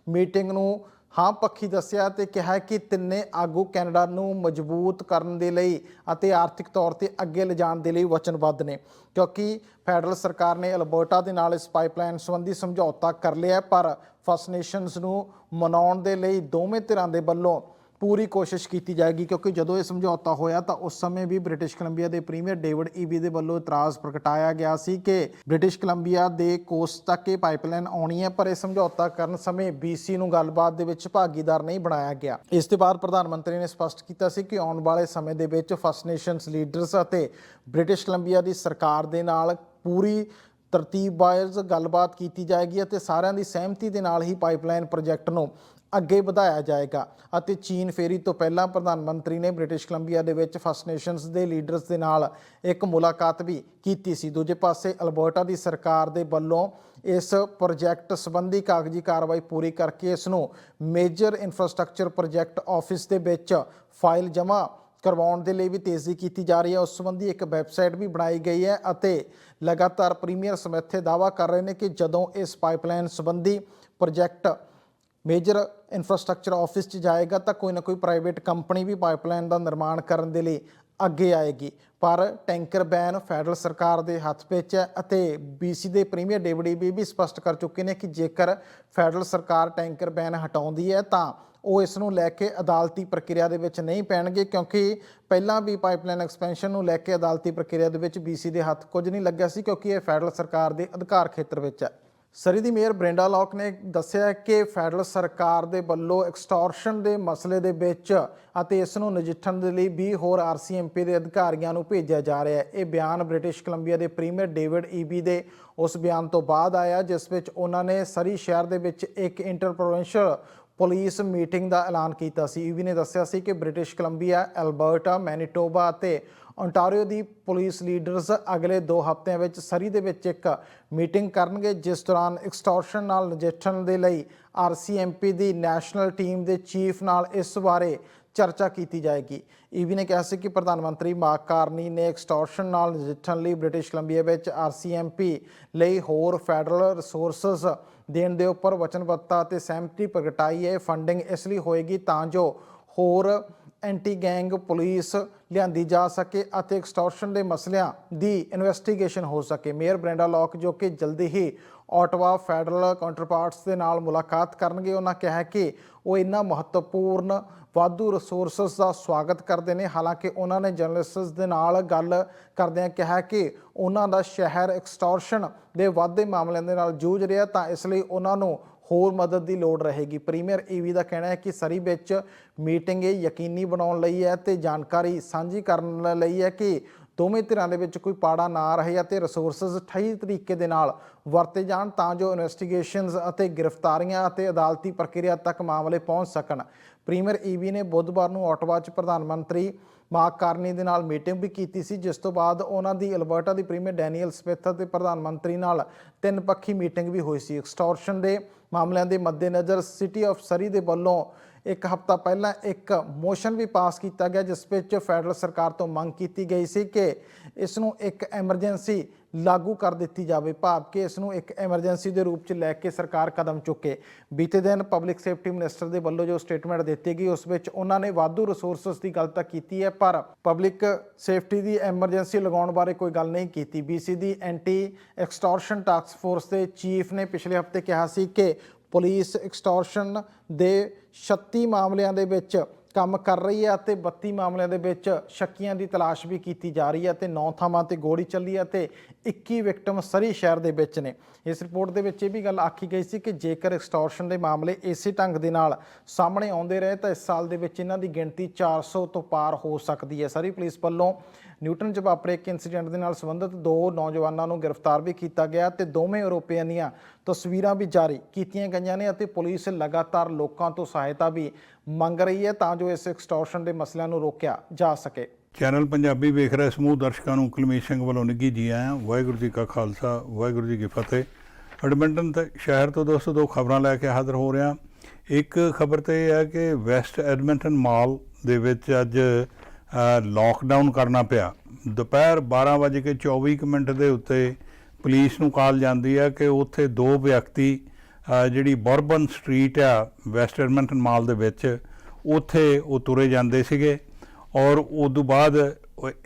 ਮੀਟਿੰਗ ਨੂੰ ਹਾਂ, ਪੱਖੀ ਦੱਸਿਆ ਤੇ ਕਿਹਾ ਕਿ ਤਿੰਨੇ ਆਗੂ ਕੈਨੇਡਾ ਨੂੰ ਮਜ਼ਬੂਤ ਕਰਨ ਦੇ ਲਈ ਅਤੇ ਆਰਥਿਕ ਤੌਰ ਤੇ ਅੱਗੇ ਲਿਜਾਣ ਦੇ ਲਈ ਵਚਨਬੱਧ ਨੇ, ਕਿਉਂਕਿ ਫੈਡਰਲ ਸਰਕਾਰ ਨੇ ਅਲਬਰਟਾ ਦੇ ਨਾਲ ਇਸ ਪਾਈਪਲਾਈਨ ਸੰਬੰਧੀ ਸਮਝੌਤਾ ਕਰ ਲਿਆ ਪਰ ਫਸਟ ਨੇਸ਼ਨਸ ਨੂੰ ਮਨਾਉਣ ਦੇ ਲਈ ਦੋਵੇਂ ਧਿਰਾਂ ਦੇ ਵੱਲੋਂ ਪੂਰੀ ਕੋਸ਼ਿਸ਼ ਕੀਤੀ ਜਾਏਗੀ ਕਿਉਂਕਿ ਜਦੋਂ ਇਹ ਸਮਝੌਤਾ ਹੋਇਆ ਤਾਂ ਉਸ ਸਮੇਂ ਵੀ ਬ੍ਰਿਟਿਸ਼ ਕੋਲੰਬੀਆ ਦੇ ਪ੍ਰੀਮੀਅਰ ਡੇਵਿਡ ਈਬੀ ਦੇ ਵੱਲੋਂ ਇਤਰਾਜ਼ ਪ੍ਰਗਟਾਇਆ ਗਿਆ ਸੀ ਕਿ ਬ੍ਰਿਟਿਸ਼ ਕੋਲੰਬੀਆ ਦੇ ਕੋਸਟ ਤੱਕ ਇਹ ਪਾਈਪਲਾਈਨ ਆਉਣੀ ਹੈ, ਪਰ ਇਹ ਸਮਝੌਤਾ ਕਰਨ ਸਮੇਂ BC ਨੂੰ ਗੱਲਬਾਤ ਦੇ ਵਿੱਚ ਭਾਗੀਦਾਰ ਨਹੀਂ ਬਣਾਇਆ ਗਿਆ। ਇਸ ਤੋਂ ਬਾਅਦ ਪ੍ਰਧਾਨ ਮੰਤਰੀ ਨੇ ਸਪਸ਼ਟ ਕੀਤਾ ਸੀ ਕਿ ਆਉਣ ਵਾਲੇ ਸਮੇਂ ਦੇ ਵਿੱਚ ਫਸਟ ਨੇਸ਼ਨਸ ਲੀਡਰਸ ਅਤੇ ਬ੍ਰਿਟਿਸ਼ ਕੋਲੰਬੀਆ ਦੀ ਸਰਕਾਰ ਦੇ ਨਾਲ ਪੂਰੀ ਤਰਤੀਬ ਵਾਈਜ਼ ਗੱਲਬਾਤ ਕੀਤੀ ਜਾਏਗੀ ਅਤੇ ਸਾਰਿਆਂ ਦੀ ਸਹਿਮਤੀ ਦੇ ਨਾਲ ਹੀ ਪਾਈਪਲਾਈਨ ਪ੍ਰੋਜੈਕਟ ਨੂੰ ਅੱਗੇ ਵਧਾਇਆ ਜਾਏਗਾ ਅਤੇ ਚੀਨ ਫੇਰੀ ਤੋਂ ਪਹਿਲਾਂ ਪ੍ਰਧਾਨ ਮੰਤਰੀ ਨੇ ਬ੍ਰਿਟਿਸ਼ ਕੋਲੰਬੀਆ ਦੇ ਵਿੱਚ ਫਸਟ ਨੇਸ਼ਨਸ ਦੇ ਲੀਡਰਸ ਦੇ ਨਾਲ ਇੱਕ ਮੁਲਾਕਾਤ ਵੀ ਕੀਤੀ ਸੀ। ਦੂਜੇ ਪਾਸੇ ਅਲਬਰਟਾ ਦੀ ਸਰਕਾਰ ਦੇ ਵੱਲੋਂ ਇਸ ਪ੍ਰੋਜੈਕਟ ਸੰਬੰਧੀ ਕਾਗਜ਼ੀ ਕਾਰਵਾਈ ਪੂਰੀ ਕਰਕੇ ਇਸ ਨੂੰ ਮੇਜਰ ਇਨਫਰਾਸਟ੍ਰਕਚਰ ਪ੍ਰੋਜੈਕਟ ਆਫਿਸ ਦੇ ਵਿੱਚ ਫਾਈਲ ਜਮ੍ਹਾਂ ਕਰਵਾਉਣ ਦੇ ਲਈ ਵੀ ਤੇਜ਼ੀ ਕੀਤੀ ਜਾ ਰਹੀ ਹੈ। ਉਸ ਸੰਬੰਧੀ ਇੱਕ ਵੈਬਸਾਈਟ ਵੀ ਬਣਾਈ ਗਈ ਹੈ ਅਤੇ ਲਗਾਤਾਰ ਪ੍ਰੀਮੀਅਰ ਸਮੇਥੇ ਦਾਵਾ ਕਰ ਰਹੇ ਨੇ ਕਿ ਜਦੋਂ ਇਸ ਪਾਈਪਲਾਈਨ ਸੰਬੰਧੀ ਪ੍ਰੋਜੈਕਟ ਮੇਜਰ ਇਨਫਰਾਸਟ੍ਰਕਚਰ ਆਫਿਸ 'ਚ ਜਾਏਗਾ ਤਾਂ ਕੋਈ ਨਾ ਕੋਈ ਪ੍ਰਾਈਵੇਟ ਕੰਪਨੀ ਵੀ ਪਾਈਪਲਾਈਨ ਦਾ ਨਿਰਮਾਣ ਕਰਨ ਦੇ ਲਈ ਅੱਗੇ ਆਏਗੀ। ਪਰ ਟੈਂਕਰ ਬੈਨ ਫੈਡਰਲ ਸਰਕਾਰ ਦੇ ਹੱਥ ਵਿੱਚ ਹੈ ਅਤੇ BC ਦੇ ਪ੍ਰੀਮੀਅਰ ਡੇਵਿਡ ਈਬੀ ਵੀ ਸਪਸ਼ਟ ਕਰ ਚੁੱਕੇ ਨੇ ਕਿ ਜੇਕਰ ਫੈਡਰਲ ਸਰਕਾਰ ਟੈਂਕਰ ਬੈਨ ਹਟਾਉਂਦੀ ਹੈ ਤਾਂ ਉਹ ਇਸ ਨੂੰ ਲੈ ਕੇ ਅਦਾਲਤੀ ਪ੍ਰਕਿਰਿਆ ਦੇ ਵਿੱਚ ਨਹੀਂ ਪੈਣਗੇ ਕਿਉਂਕਿ ਪਹਿਲਾਂ ਵੀ ਪਾਈਪਲਾਈਨ ਐਕਸਪੈਂਸ਼ਨ ਨੂੰ ਲੈ ਕੇ ਅਦਾਲਤੀ ਪ੍ਰਕਿਰਿਆ ਦੇ ਵਿੱਚ BC ਦੇ ਹੱਥ ਕੁਝ ਨਹੀਂ ਲੱਗਿਆ ਸੀ ਕਿਉਂਕਿ ਇਹ ਫੈਡਰਲ ਸਰਕਾਰ ਦੇ ਅਧਿਕਾਰ ਖੇਤਰ ਵਿੱਚ ਹੈ। ਸਰੀ ਦੀ ਮੇਅਰ ਬ੍ਰੈਂਡਾ ਲੌਕ ਨੇ ਦੱਸਿਆ ਕਿ ਫੈਡਰਲ ਸਰਕਾਰ ਦੇ ਵੱਲੋਂ ਐਕਸਟੋਰਸ਼ਨ ਦੇ ਮਸਲੇ ਦੇ ਵਿੱਚ ਅਤੇ ਇਸ ਨੂੰ ਨਜਿੱਠਣ ਦੇ ਲਈ 20 ਹੋਰ ਆਰਸੀਐਮਪੀ ਦੇ ਅਧਿਕਾਰੀਆਂ ਨੂੰ ਭੇਜਿਆ ਜਾ ਰਿਹਾ ਹੈ। ਇਹ ਬਿਆਨ ਬ੍ਰਿਟਿਸ਼ ਕੋਲੰਬੀਆ ਦੇ ਪ੍ਰੀਮੀਅਰ ਡੇਵਿਡ ਈਬੀ ਦੇ ਉਸ ਬਿਆਨ ਤੋਂ ਬਾਅਦ ਆਇਆ, ਜਿਸ ਵਿੱਚ ਉਹਨਾਂ ਨੇ ਸਰੀ ਸ਼ਹਿਰ ਦੇ ਵਿੱਚ ਇੱਕ ਇੰਟਰਪ੍ਰੋਵਿੰਸ਼ੀਅਲ ਪੁਲਿਸ ਮੀਟਿੰਗ ਦਾ ਐਲਾਨ ਕੀਤਾ ਸੀ। ਈਵੀ ਨੇ ਦੱਸਿਆ ਸੀ ਕਿ ਬ੍ਰਿਟਿਸ਼ ਕੋਲੰਬੀਆ, ਐਲਬਰਟਾ, ਮੈਨੀਟੋਬਾ ਅਤੇ ਓਨਟਾਰੀਓ ਦੀ ਪੁਲਿਸ ਲੀਡਰਸ ਅਗਲੇ 2 ਹਫ਼ਤਿਆਂ ਵਿੱਚ ਸਰੀ ਦੇ ਵਿੱਚ ਇੱਕ ਮੀਟਿੰਗ ਕਰਨਗੇ, ਜਿਸ ਦੌਰਾਨ ਐਕਸਟੋਰਸ਼ਨ ਨਾਲ ਨਜਿੱਠਣ ਦੇ ਲਈ ਆਰਸੀਐਮਪੀ ਦੀ ਨੈਸ਼ਨਲ ਟੀਮ ਦੇ ਚੀਫ ਨਾਲ ਇਸ ਬਾਰੇ ਚਰਚਾ ਕੀਤੀ ਜਾਏਗੀ। ਈਵੀ ਨੇ ਕਿਹਾ ਸੀ ਕਿ ਪ੍ਰਧਾਨ ਮੰਤਰੀ ਮਾਰਕ ਕਾਰਨੀ ਨੇ ਐਕਸਟੋਰਸ਼ਨ ਨਾਲ ਨਜਿੱਠਣ ਲਈ ਬ੍ਰਿਟਿਸ਼ ਕੋਲੰਬੀਆ ਵਿੱਚ ਆਰਸੀਐਮਪੀ ਲਈ ਹੋਰ ਫੈਡਰਲ ਰਿਸੋਰਸਸ ਦੇਣ ਦੇ ਉੱਪਰ ਵਚਨਬੱਧਤਾ ਅਤੇ ਸਹਿਮਤੀ ਪ੍ਰਗਟਾਈ ਹੈ। ਫੰਡਿੰਗ ਇਸ ਲਈ ਹੋਏਗੀ ਤਾਂ ਜੋ ਹੋਰ ਐਂਟੀ ਗੈਂਗ ਪੁਲਿਸ ਲਿਆਂਦੀ ਜਾ ਸਕੇ ਅਤੇ ਐਕਸਟੋਰਸ਼ਨ ਦੇ ਮਸਲਿਆਂ ਦੀ ਇਨਵੈਸਟੀਗੇਸ਼ਨ ਹੋ ਸਕੇ। ਮੇਅਰ ਬ੍ਰੈਂਡਾ ਲੌਕ, ਜੋ ਕਿ ਜਲਦੀ ਹੀ ਆਟਵਾ ਫੈਡਰਲ ਕਾਉਂਟਰਪਾਰਟਸ ਦੇ ਨਾਲ ਮੁਲਾਕਾਤ ਕਰਨਗੇ, ਉਹਨਾਂ ਕਿਹਾ ਕਿ ਉਹ ਇੰਨਾ ਮਹੱਤਵਪੂਰਨ ਵਾਧੂ ਰਿਸੋਰਸਸ ਦਾ ਸਵਾਗਤ ਕਰਦੇ ਨੇ। ਹਾਲਾਂਕਿ ਉਹਨਾਂ ਨੇ ਜਰਨਲਿਸਟਸ ਦੇ ਨਾਲ ਗੱਲ ਕਰਦਿਆਂ ਕਿਹਾ ਕਿ ਉਹਨਾਂ ਦਾ ਸ਼ਹਿਰ ਐਕਸਟੋਰਸ਼ਨ ਦੇ ਵਾਧੇ ਮਾਮਲਿਆਂ ਦੇ ਨਾਲ ਜੂਝ ਰਿਹਾ ਤਾਂ ਇਸ ਲਈ ਉਹਨਾਂ ਨੂੰ ਹੋਰ ਮਦਦ ਦੀ ਲੋੜ ਰਹੇਗੀ। ਪ੍ਰੀਮੀਅਰ ਈਵੀ ਦਾ ਕਹਿਣਾ ਹੈ ਕਿ ਸਰੀ ਵਿੱਚ ਮੀਟਿੰਗ ਇਹ ਯਕੀਨੀ ਬਣਾਉਣ ਲਈ ਹੈ ਤੇ ਜਾਣਕਾਰੀ ਸਾਂਝੀ ਕਰਨ ਲਈ ਹੈ ਕਿ ਦੋਵੇਂ ਧਿਰਾਂ ਦੇ ਵਿੱਚ ਕੋਈ ਪਾੜਾ ਨਾ ਰਹੇ ਅਤੇ ਰਿਸੋਰਸਸ ਠਹੀ ਤਰੀਕੇ ਦੇ ਨਾਲ ਵਰਤੇ ਜਾਣ ਤਾਂ ਜੋ ਇਨਵੈਸਟੀਗੇਸ਼ਨਸ ਅਤੇ ਗ੍ਰਿਫਤਾਰੀਆਂ ਅਤੇ ਅਦਾਲਤੀ ਪ੍ਰਕਿਰਿਆ ਤੱਕ ਮਾਮਲੇ ਪਹੁੰਚ ਸਕਣ। ਪ੍ਰੀਮੀਅਰ ਈਵੀ ਨੇ ਬੁੱਧਵਾਰ ਨੂੰ ਆਟਵਾ 'ਚ ਪ੍ਰਧਾਨ ਮੰਤਰੀ ਮਾਰਕ ਕਾਰਨੀ ਦੇ ਨਾਲ ਮੀਟਿੰਗ ਵੀ ਕੀਤੀ ਸੀ, ਜਿਸ ਤੋਂ ਬਾਅਦ ਉਹਨਾਂ ਦੀ ਅਲਬਰਟਾ ਦੀ ਪ੍ਰੀਮੀਅਰ ਡੈਨੀਅਲ ਸਮਿਥ ਅਤੇ ਪ੍ਰਧਾਨ ਮੰਤਰੀ ਨਾਲ ਤਿੰਨ ਪੱਖੀ ਮੀਟਿੰਗ ਵੀ ਹੋਈ ਸੀ। ਐਕਸਟੋਰਸ਼ਨ ਦੇ ਮਾਮਲਿਆਂ ਦੇ ਮੱਦੇਨਜ਼ਰ ਸਿਟੀ ਆਫ ਸਰੀ ਦੇ ਵੱਲੋਂ ਇੱਕ ਹਫ਼ਤਾ ਪਹਿਲਾਂ ਇੱਕ ਮੋਸ਼ਨ ਵੀ ਪਾਸ ਕੀਤਾ ਗਿਆ, ਜਿਸ ਵਿੱਚ ਫੈਡਰਲ ਸਰਕਾਰ ਤੋਂ ਮੰਗ ਕੀਤੀ ਗਈ ਸੀ ਕਿ ਇਸ ਨੂੰ ਇੱਕ ਐਮਰਜੈਂਸੀ ਲਾਗੂ ਕਰ ਦਿੱਤੀ ਜਾਵੇ। ਭਾਵ ਕਿ ਇਸ ਨੂੰ ਇੱਕ ਐਮਰਜੈਂਸੀ ਦੇ ਰੂਪ 'ਚ ਲੈ ਕੇ ਸਰਕਾਰ ਕਦਮ ਚੁੱਕੇ। ਬੀਤੇ ਦਿਨ ਪਬਲਿਕ ਸੇਫਟੀ ਮਿਨਿਸਟਰ ਦੇ ਵੱਲੋਂ ਜੋ ਸਟੇਟਮੈਂਟ ਦਿੱਤੀ ਗਈ, ਉਸ ਵਿੱਚ ਉਹਨਾਂ ਨੇ ਵਾਧੂ ਰਿਸੋਰਸਸ ਦੀ ਗੱਲ ਤਾਂ ਕੀਤੀ ਹੈ, ਪਰ ਪਬਲਿਕ ਸੇਫਟੀ ਦੀ ਐਮਰਜੈਂਸੀ ਲਗਾਉਣ ਬਾਰੇ ਕੋਈ ਗੱਲ ਨਹੀਂ ਕੀਤੀ। ਬੀਸੀ ਦੀ ਐਂਟੀ ਐਕਸਟੋਰਸ਼ਨ ਟਾਸਕ ਫੋਰਸ ਦੇ ਚੀਫ ਨੇ ਪਿਛਲੇ ਹਫ਼ਤੇ ਕਿਹਾ ਸੀ ਕਿ ਪੁਲਿਸ ਐਕਸਟੋਰਸ਼ਨ ਦੇ 36 ਮਾਮਲਿਆਂ ਦੇ ਵਿੱਚ ਕੰਮ ਕਰ ਰਹੀ ਹੈ ਅਤੇ 32 ਮਾਮਲਿਆਂ ਦੇ ਵਿੱਚ ਸ਼ੱਕੀਆਂ ਦੀ ਤਲਾਸ਼ ਵੀ ਕੀਤੀ ਜਾ ਰਹੀ ਹੈ ਤੇ 9 ਥਾਵਾਂ ਤੇ ਗੋਲੀ ਚੱਲੀ ਹੈ ਤੇ 21 ਵਿਕਟਮ ਸਰੀ ਸ਼ਹਿਰ ਦੇ ਵਿੱਚ ਨੇ। ਇਸ ਰਿਪੋਰਟ ਦੇ ਵਿੱਚ ਇਹ ਵੀ ਗੱਲ ਆਖੀ ਗਈ ਸੀ ਕਿ ਜੇਕਰ ਐਕਸਟੋਰਸ਼ਨ ਦੇ ਮਾਮਲੇ ਇਸੇ ਢੰਗ ਦੇ ਨਾਲ ਸਾਹਮਣੇ ਆਉਂਦੇ ਰਹੇ ਤਾਂ ਇਸ ਸਾਲ ਦੇ ਵਿੱਚ ਇਹਨਾਂ ਦੀ ਗਿਣਤੀ 400 ਤੋਂ ਪਾਰ ਹੋ ਸਕਦੀ ਹੈ। ਸਰੀ ਪੁਲਿਸ ਵੱਲੋਂ ਨਿਊਟਨ 'ਚ ਵਾਪਰੇ ਇੱਕ ਇਨਸੀਡੈਂਟ ਦੇ ਨਾਲ ਸੰਬੰਧਿਤ ਦੋ ਨੌਜਵਾਨਾਂ ਨੂੰ ਗ੍ਰਿਫਤਾਰ ਵੀ ਕੀਤਾ ਗਿਆ ਤੇ ਦੋਵੇਂ ਯੂਰੋਪੀਅਨ ਦੀਆਂ ਤਸਵੀਰਾਂ ਵੀ ਜਾਰੀ ਕੀਤੀਆਂ ਗਈਆਂ ਨੇ ਅਤੇ ਪੁਲਿਸ ਲਗਾਤਾਰ ਲੋਕਾਂ ਤੋਂ ਸਹਾਇਤਾ ਵੀ ਮੰਗ ਰਹੀ ਹੈ ਤਾਂ ਜੋ ਇਸ ਐਕਸਟੋਰਸ਼ਨ ਦੇ ਮਸਲਿਆਂ ਨੂੰ ਰੋਕਿਆ ਜਾ ਸਕੇ। ਚੈਨਲ ਪੰਜਾਬੀ ਵੇਖ ਰਹੇ ਸਮੂਹ ਦਰਸ਼ਕਾਂ ਨੂੰ ਕੁਲਮੀਤ ਸਿੰਘ ਵੱਲੋਂ ਨਿੱਘੀ ਜੀ ਆਇਆਂ। ਵਾਹਿਗੁਰੂ ਜੀ ਕਾ ਖਾਲਸਾ, ਵਾਹਿਗੁਰੂ ਜੀ ਕੀ ਫਤਿਹ। ਐਡਮਿੰਟਨ ਤੇ ਸ਼ਹਿਰ ਤੋਂ ਦੋਸਤੋ, ਦੋ ਖਬਰਾਂ ਲੈ ਕੇ ਹਾਜ਼ਰ ਹੋ ਰਿਹਾ। ਇੱਕ ਖਬਰ ਤੇ ਇਹ ਹੈ ਕਿ ਵੈਸਟ ਐਡਮਿੰਟਨ ਮਾਲ ਦੇ ਵਿੱਚ ਅੱਜ ਲਾਕਡਾਊਨ ਕਰਨਾ ਪਿਆ। ਦੁਪਹਿਰ 12:24 ਮਿੰਟ ਦੇ ਉੱਤੇ ਪੁਲਿਸ ਨੂੰ ਕਾਲ ਜਾਂਦੀ ਹੈ ਕਿ ਉੱਥੇ ਦੋ ਵਿਅਕਤੀ ਜਿਹੜੀ ਬੌਰਬਨ ਸਟਰੀਟ ਆ ਵੈਸਟ ਐਡਮੰਟਨ ਮਾਲ ਦੇ ਵਿੱਚ, ਉੱਥੇ ਉਹ ਤੁਰੇ ਜਾਂਦੇ ਸੀਗੇ ਔਰ ਉਸ ਤੋਂ ਬਾਅਦ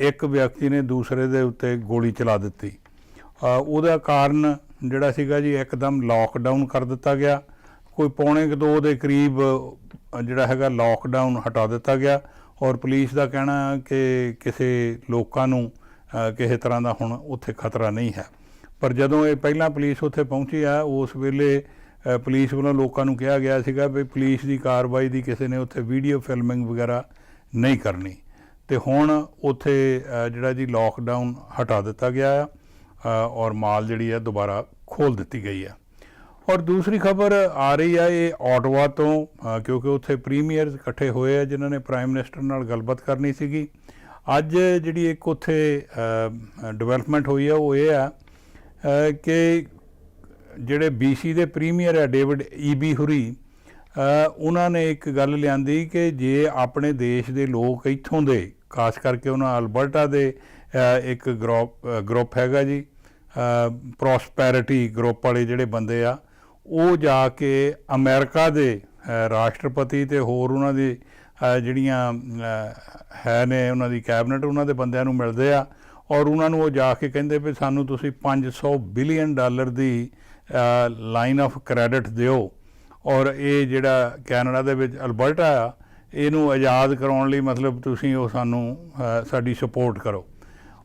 ਇੱਕ ਵਿਅਕਤੀ ਨੇ ਦੂਸਰੇ ਦੇ ਉੱਤੇ ਗੋਲੀ ਚਲਾ ਦਿੱਤੀ। ਉਹਦਾ ਕਾਰਨ ਜਿਹੜਾ ਸੀਗਾ ਜੀ, ਇੱਕਦਮ ਲਾਕਡਾਊਨ ਕਰ ਦਿੱਤਾ ਗਿਆ। ਕੋਈ ਪੌਣੇ ਕੁ ਦੋ ਦੇ ਕਰੀਬ ਜਿਹੜਾ ਹੈਗਾ ਲਾਕਡਾਊਨ ਹਟਾ ਦਿੱਤਾ ਗਿਆ। ਔਰ ਪੁਲਿਸ ਦਾ ਕਹਿਣਾ ਕਿ ਕਿਸੇ ਲੋਕਾਂ ਨੂੰ ਕਿਸੇ ਤਰ੍ਹਾਂ ਦਾ ਹੁਣ ਉੱਥੇ ਖਤਰਾ ਨਹੀਂ ਹੈ। ਪਰ ਜਦੋਂ ਇਹ ਪਹਿਲਾਂ ਪੁਲਿਸ ਉੱਥੇ ਪਹੁੰਚੀ ਆ ਉਸ ਵੇਲੇ ਅ, ਪੁਲਿਸ ਵੱਲੋਂ ਲੋਕਾਂ ਨੂੰ ਕਿਹਾ ਗਿਆ ਸੀਗਾ ਵੀ ਪੁਲਿਸ ਦੀ ਕਾਰਵਾਈ ਦੀ ਕਿਸੇ ਨੇ ਉੱਥੇ ਵੀਡੀਓ ਫਿਲਮਿੰਗ ਵਗੈਰਾ ਨਹੀਂ ਕਰਨੀ। ਤੇ ਹੁਣ ਉੱਥੇ ਜਿਹੜਾ ਜੀ ਲਾਕਡਾਊਨ ਹਟਾ ਦਿੱਤਾ ਗਿਆ ਆ ਔਰ ਮਾਲ ਜਿਹੜੀ ਹੈ ਦੁਬਾਰਾ ਖੋਲ ਦਿੱਤੀ ਗਈ ਹੈ ਔਰ ਦੂਸਰੀ ਖਬਰ ਆ ਰਹੀ ਆ ਇਹ ਆਟਵਾ ਤੋਂ ਕਿਉਂਕਿ ਉੱਥੇ ਪ੍ਰੀਮੀਅਰਸ ਇਕੱਠੇ ਹੋਏ ਆ ਜਿਨ੍ਹਾਂ ਨੇ ਪ੍ਰਾਈਮ ਮਿਨਿਸਟਰ ਨਾਲ ਗੱਲਬਾਤ ਕਰਨੀ ਸੀਗੀ। ਅੱਜ ਜਿਹੜੀ ਇੱਕ ਉੱਥੇ ਡਿਵੈਲਪਮੈਂਟ ਹੋਈ ਆ, ਉਹ ਇਹ ਆ ਕਿ ਜਿਹੜੇ BC ਦੇ ਪ੍ਰੀਮੀਅਰ ਆ, ਡੇਵਿਡ ਈਬੀ ਹੁਰੀ ਉਹਨਾਂ ਨੇ ਇੱਕ ਗੱਲ ਲਿਆਂਦੀ ਕਿ ਜੇ ਆਪਣੇ ਦੇਸ਼ ਦੇ ਲੋਕ ਇੱਥੋਂ ਦੇ, ਖਾਸ ਕਰਕੇ ਉਹਨਾਂ ਅਲਬਰਟਾ ਦੇ ਇੱਕ ਗਰੁੱਪ ਗਰੁੱਪ ਹੈਗਾ ਜੀ ਪ੍ਰੋਸਪੈਰਿਟੀ ਗਰੁੱਪ ਵਾਲੇ ਜਿਹੜੇ ਬੰਦੇ ਆ ਉਹ ਜਾ ਕੇ ਅਮਰੀਕਾ ਦੇ ਰਾਸ਼ਟਰਪਤੀ ਤੇ ਹੋਰ ਉਹਨਾਂ ਦੀ ਜਿਹੜੀਆਂ ਹੈ ਨੇ ਉਹਨਾਂ ਦੀ ਕੈਬਨਿਟ, ਉਹਨਾਂ ਦੇ ਬੰਦਿਆਂ ਨੂੰ ਮਿਲਦੇ ਆ ਔਰ ਉਹਨਾਂ ਨੂੰ ਉਹ ਜਾ ਕੇ ਕਹਿੰਦੇ ਵੀ ਸਾਨੂੰ ਤੁਸੀਂ 500 ਬਿਲੀਅਨ ਡਾਲਰ ਦੀ ਲਾਈਨ ਆਫ ਕ੍ਰੈਡਿਟ ਦਿਓ ਔਰ ਇਹ ਜਿਹੜਾ ਕੈਨੇਡਾ ਦੇ ਵਿੱਚ ਅਲਬਰਟਾ ਆ, ਇਹਨੂੰ ਆਜ਼ਾਦ ਕਰਾਉਣ ਲਈ ਮਤਲਬ ਤੁਸੀਂ ਉਹ ਸਾਨੂੰ ਸਾਡੀ ਸਪੋਰਟ ਕਰੋ।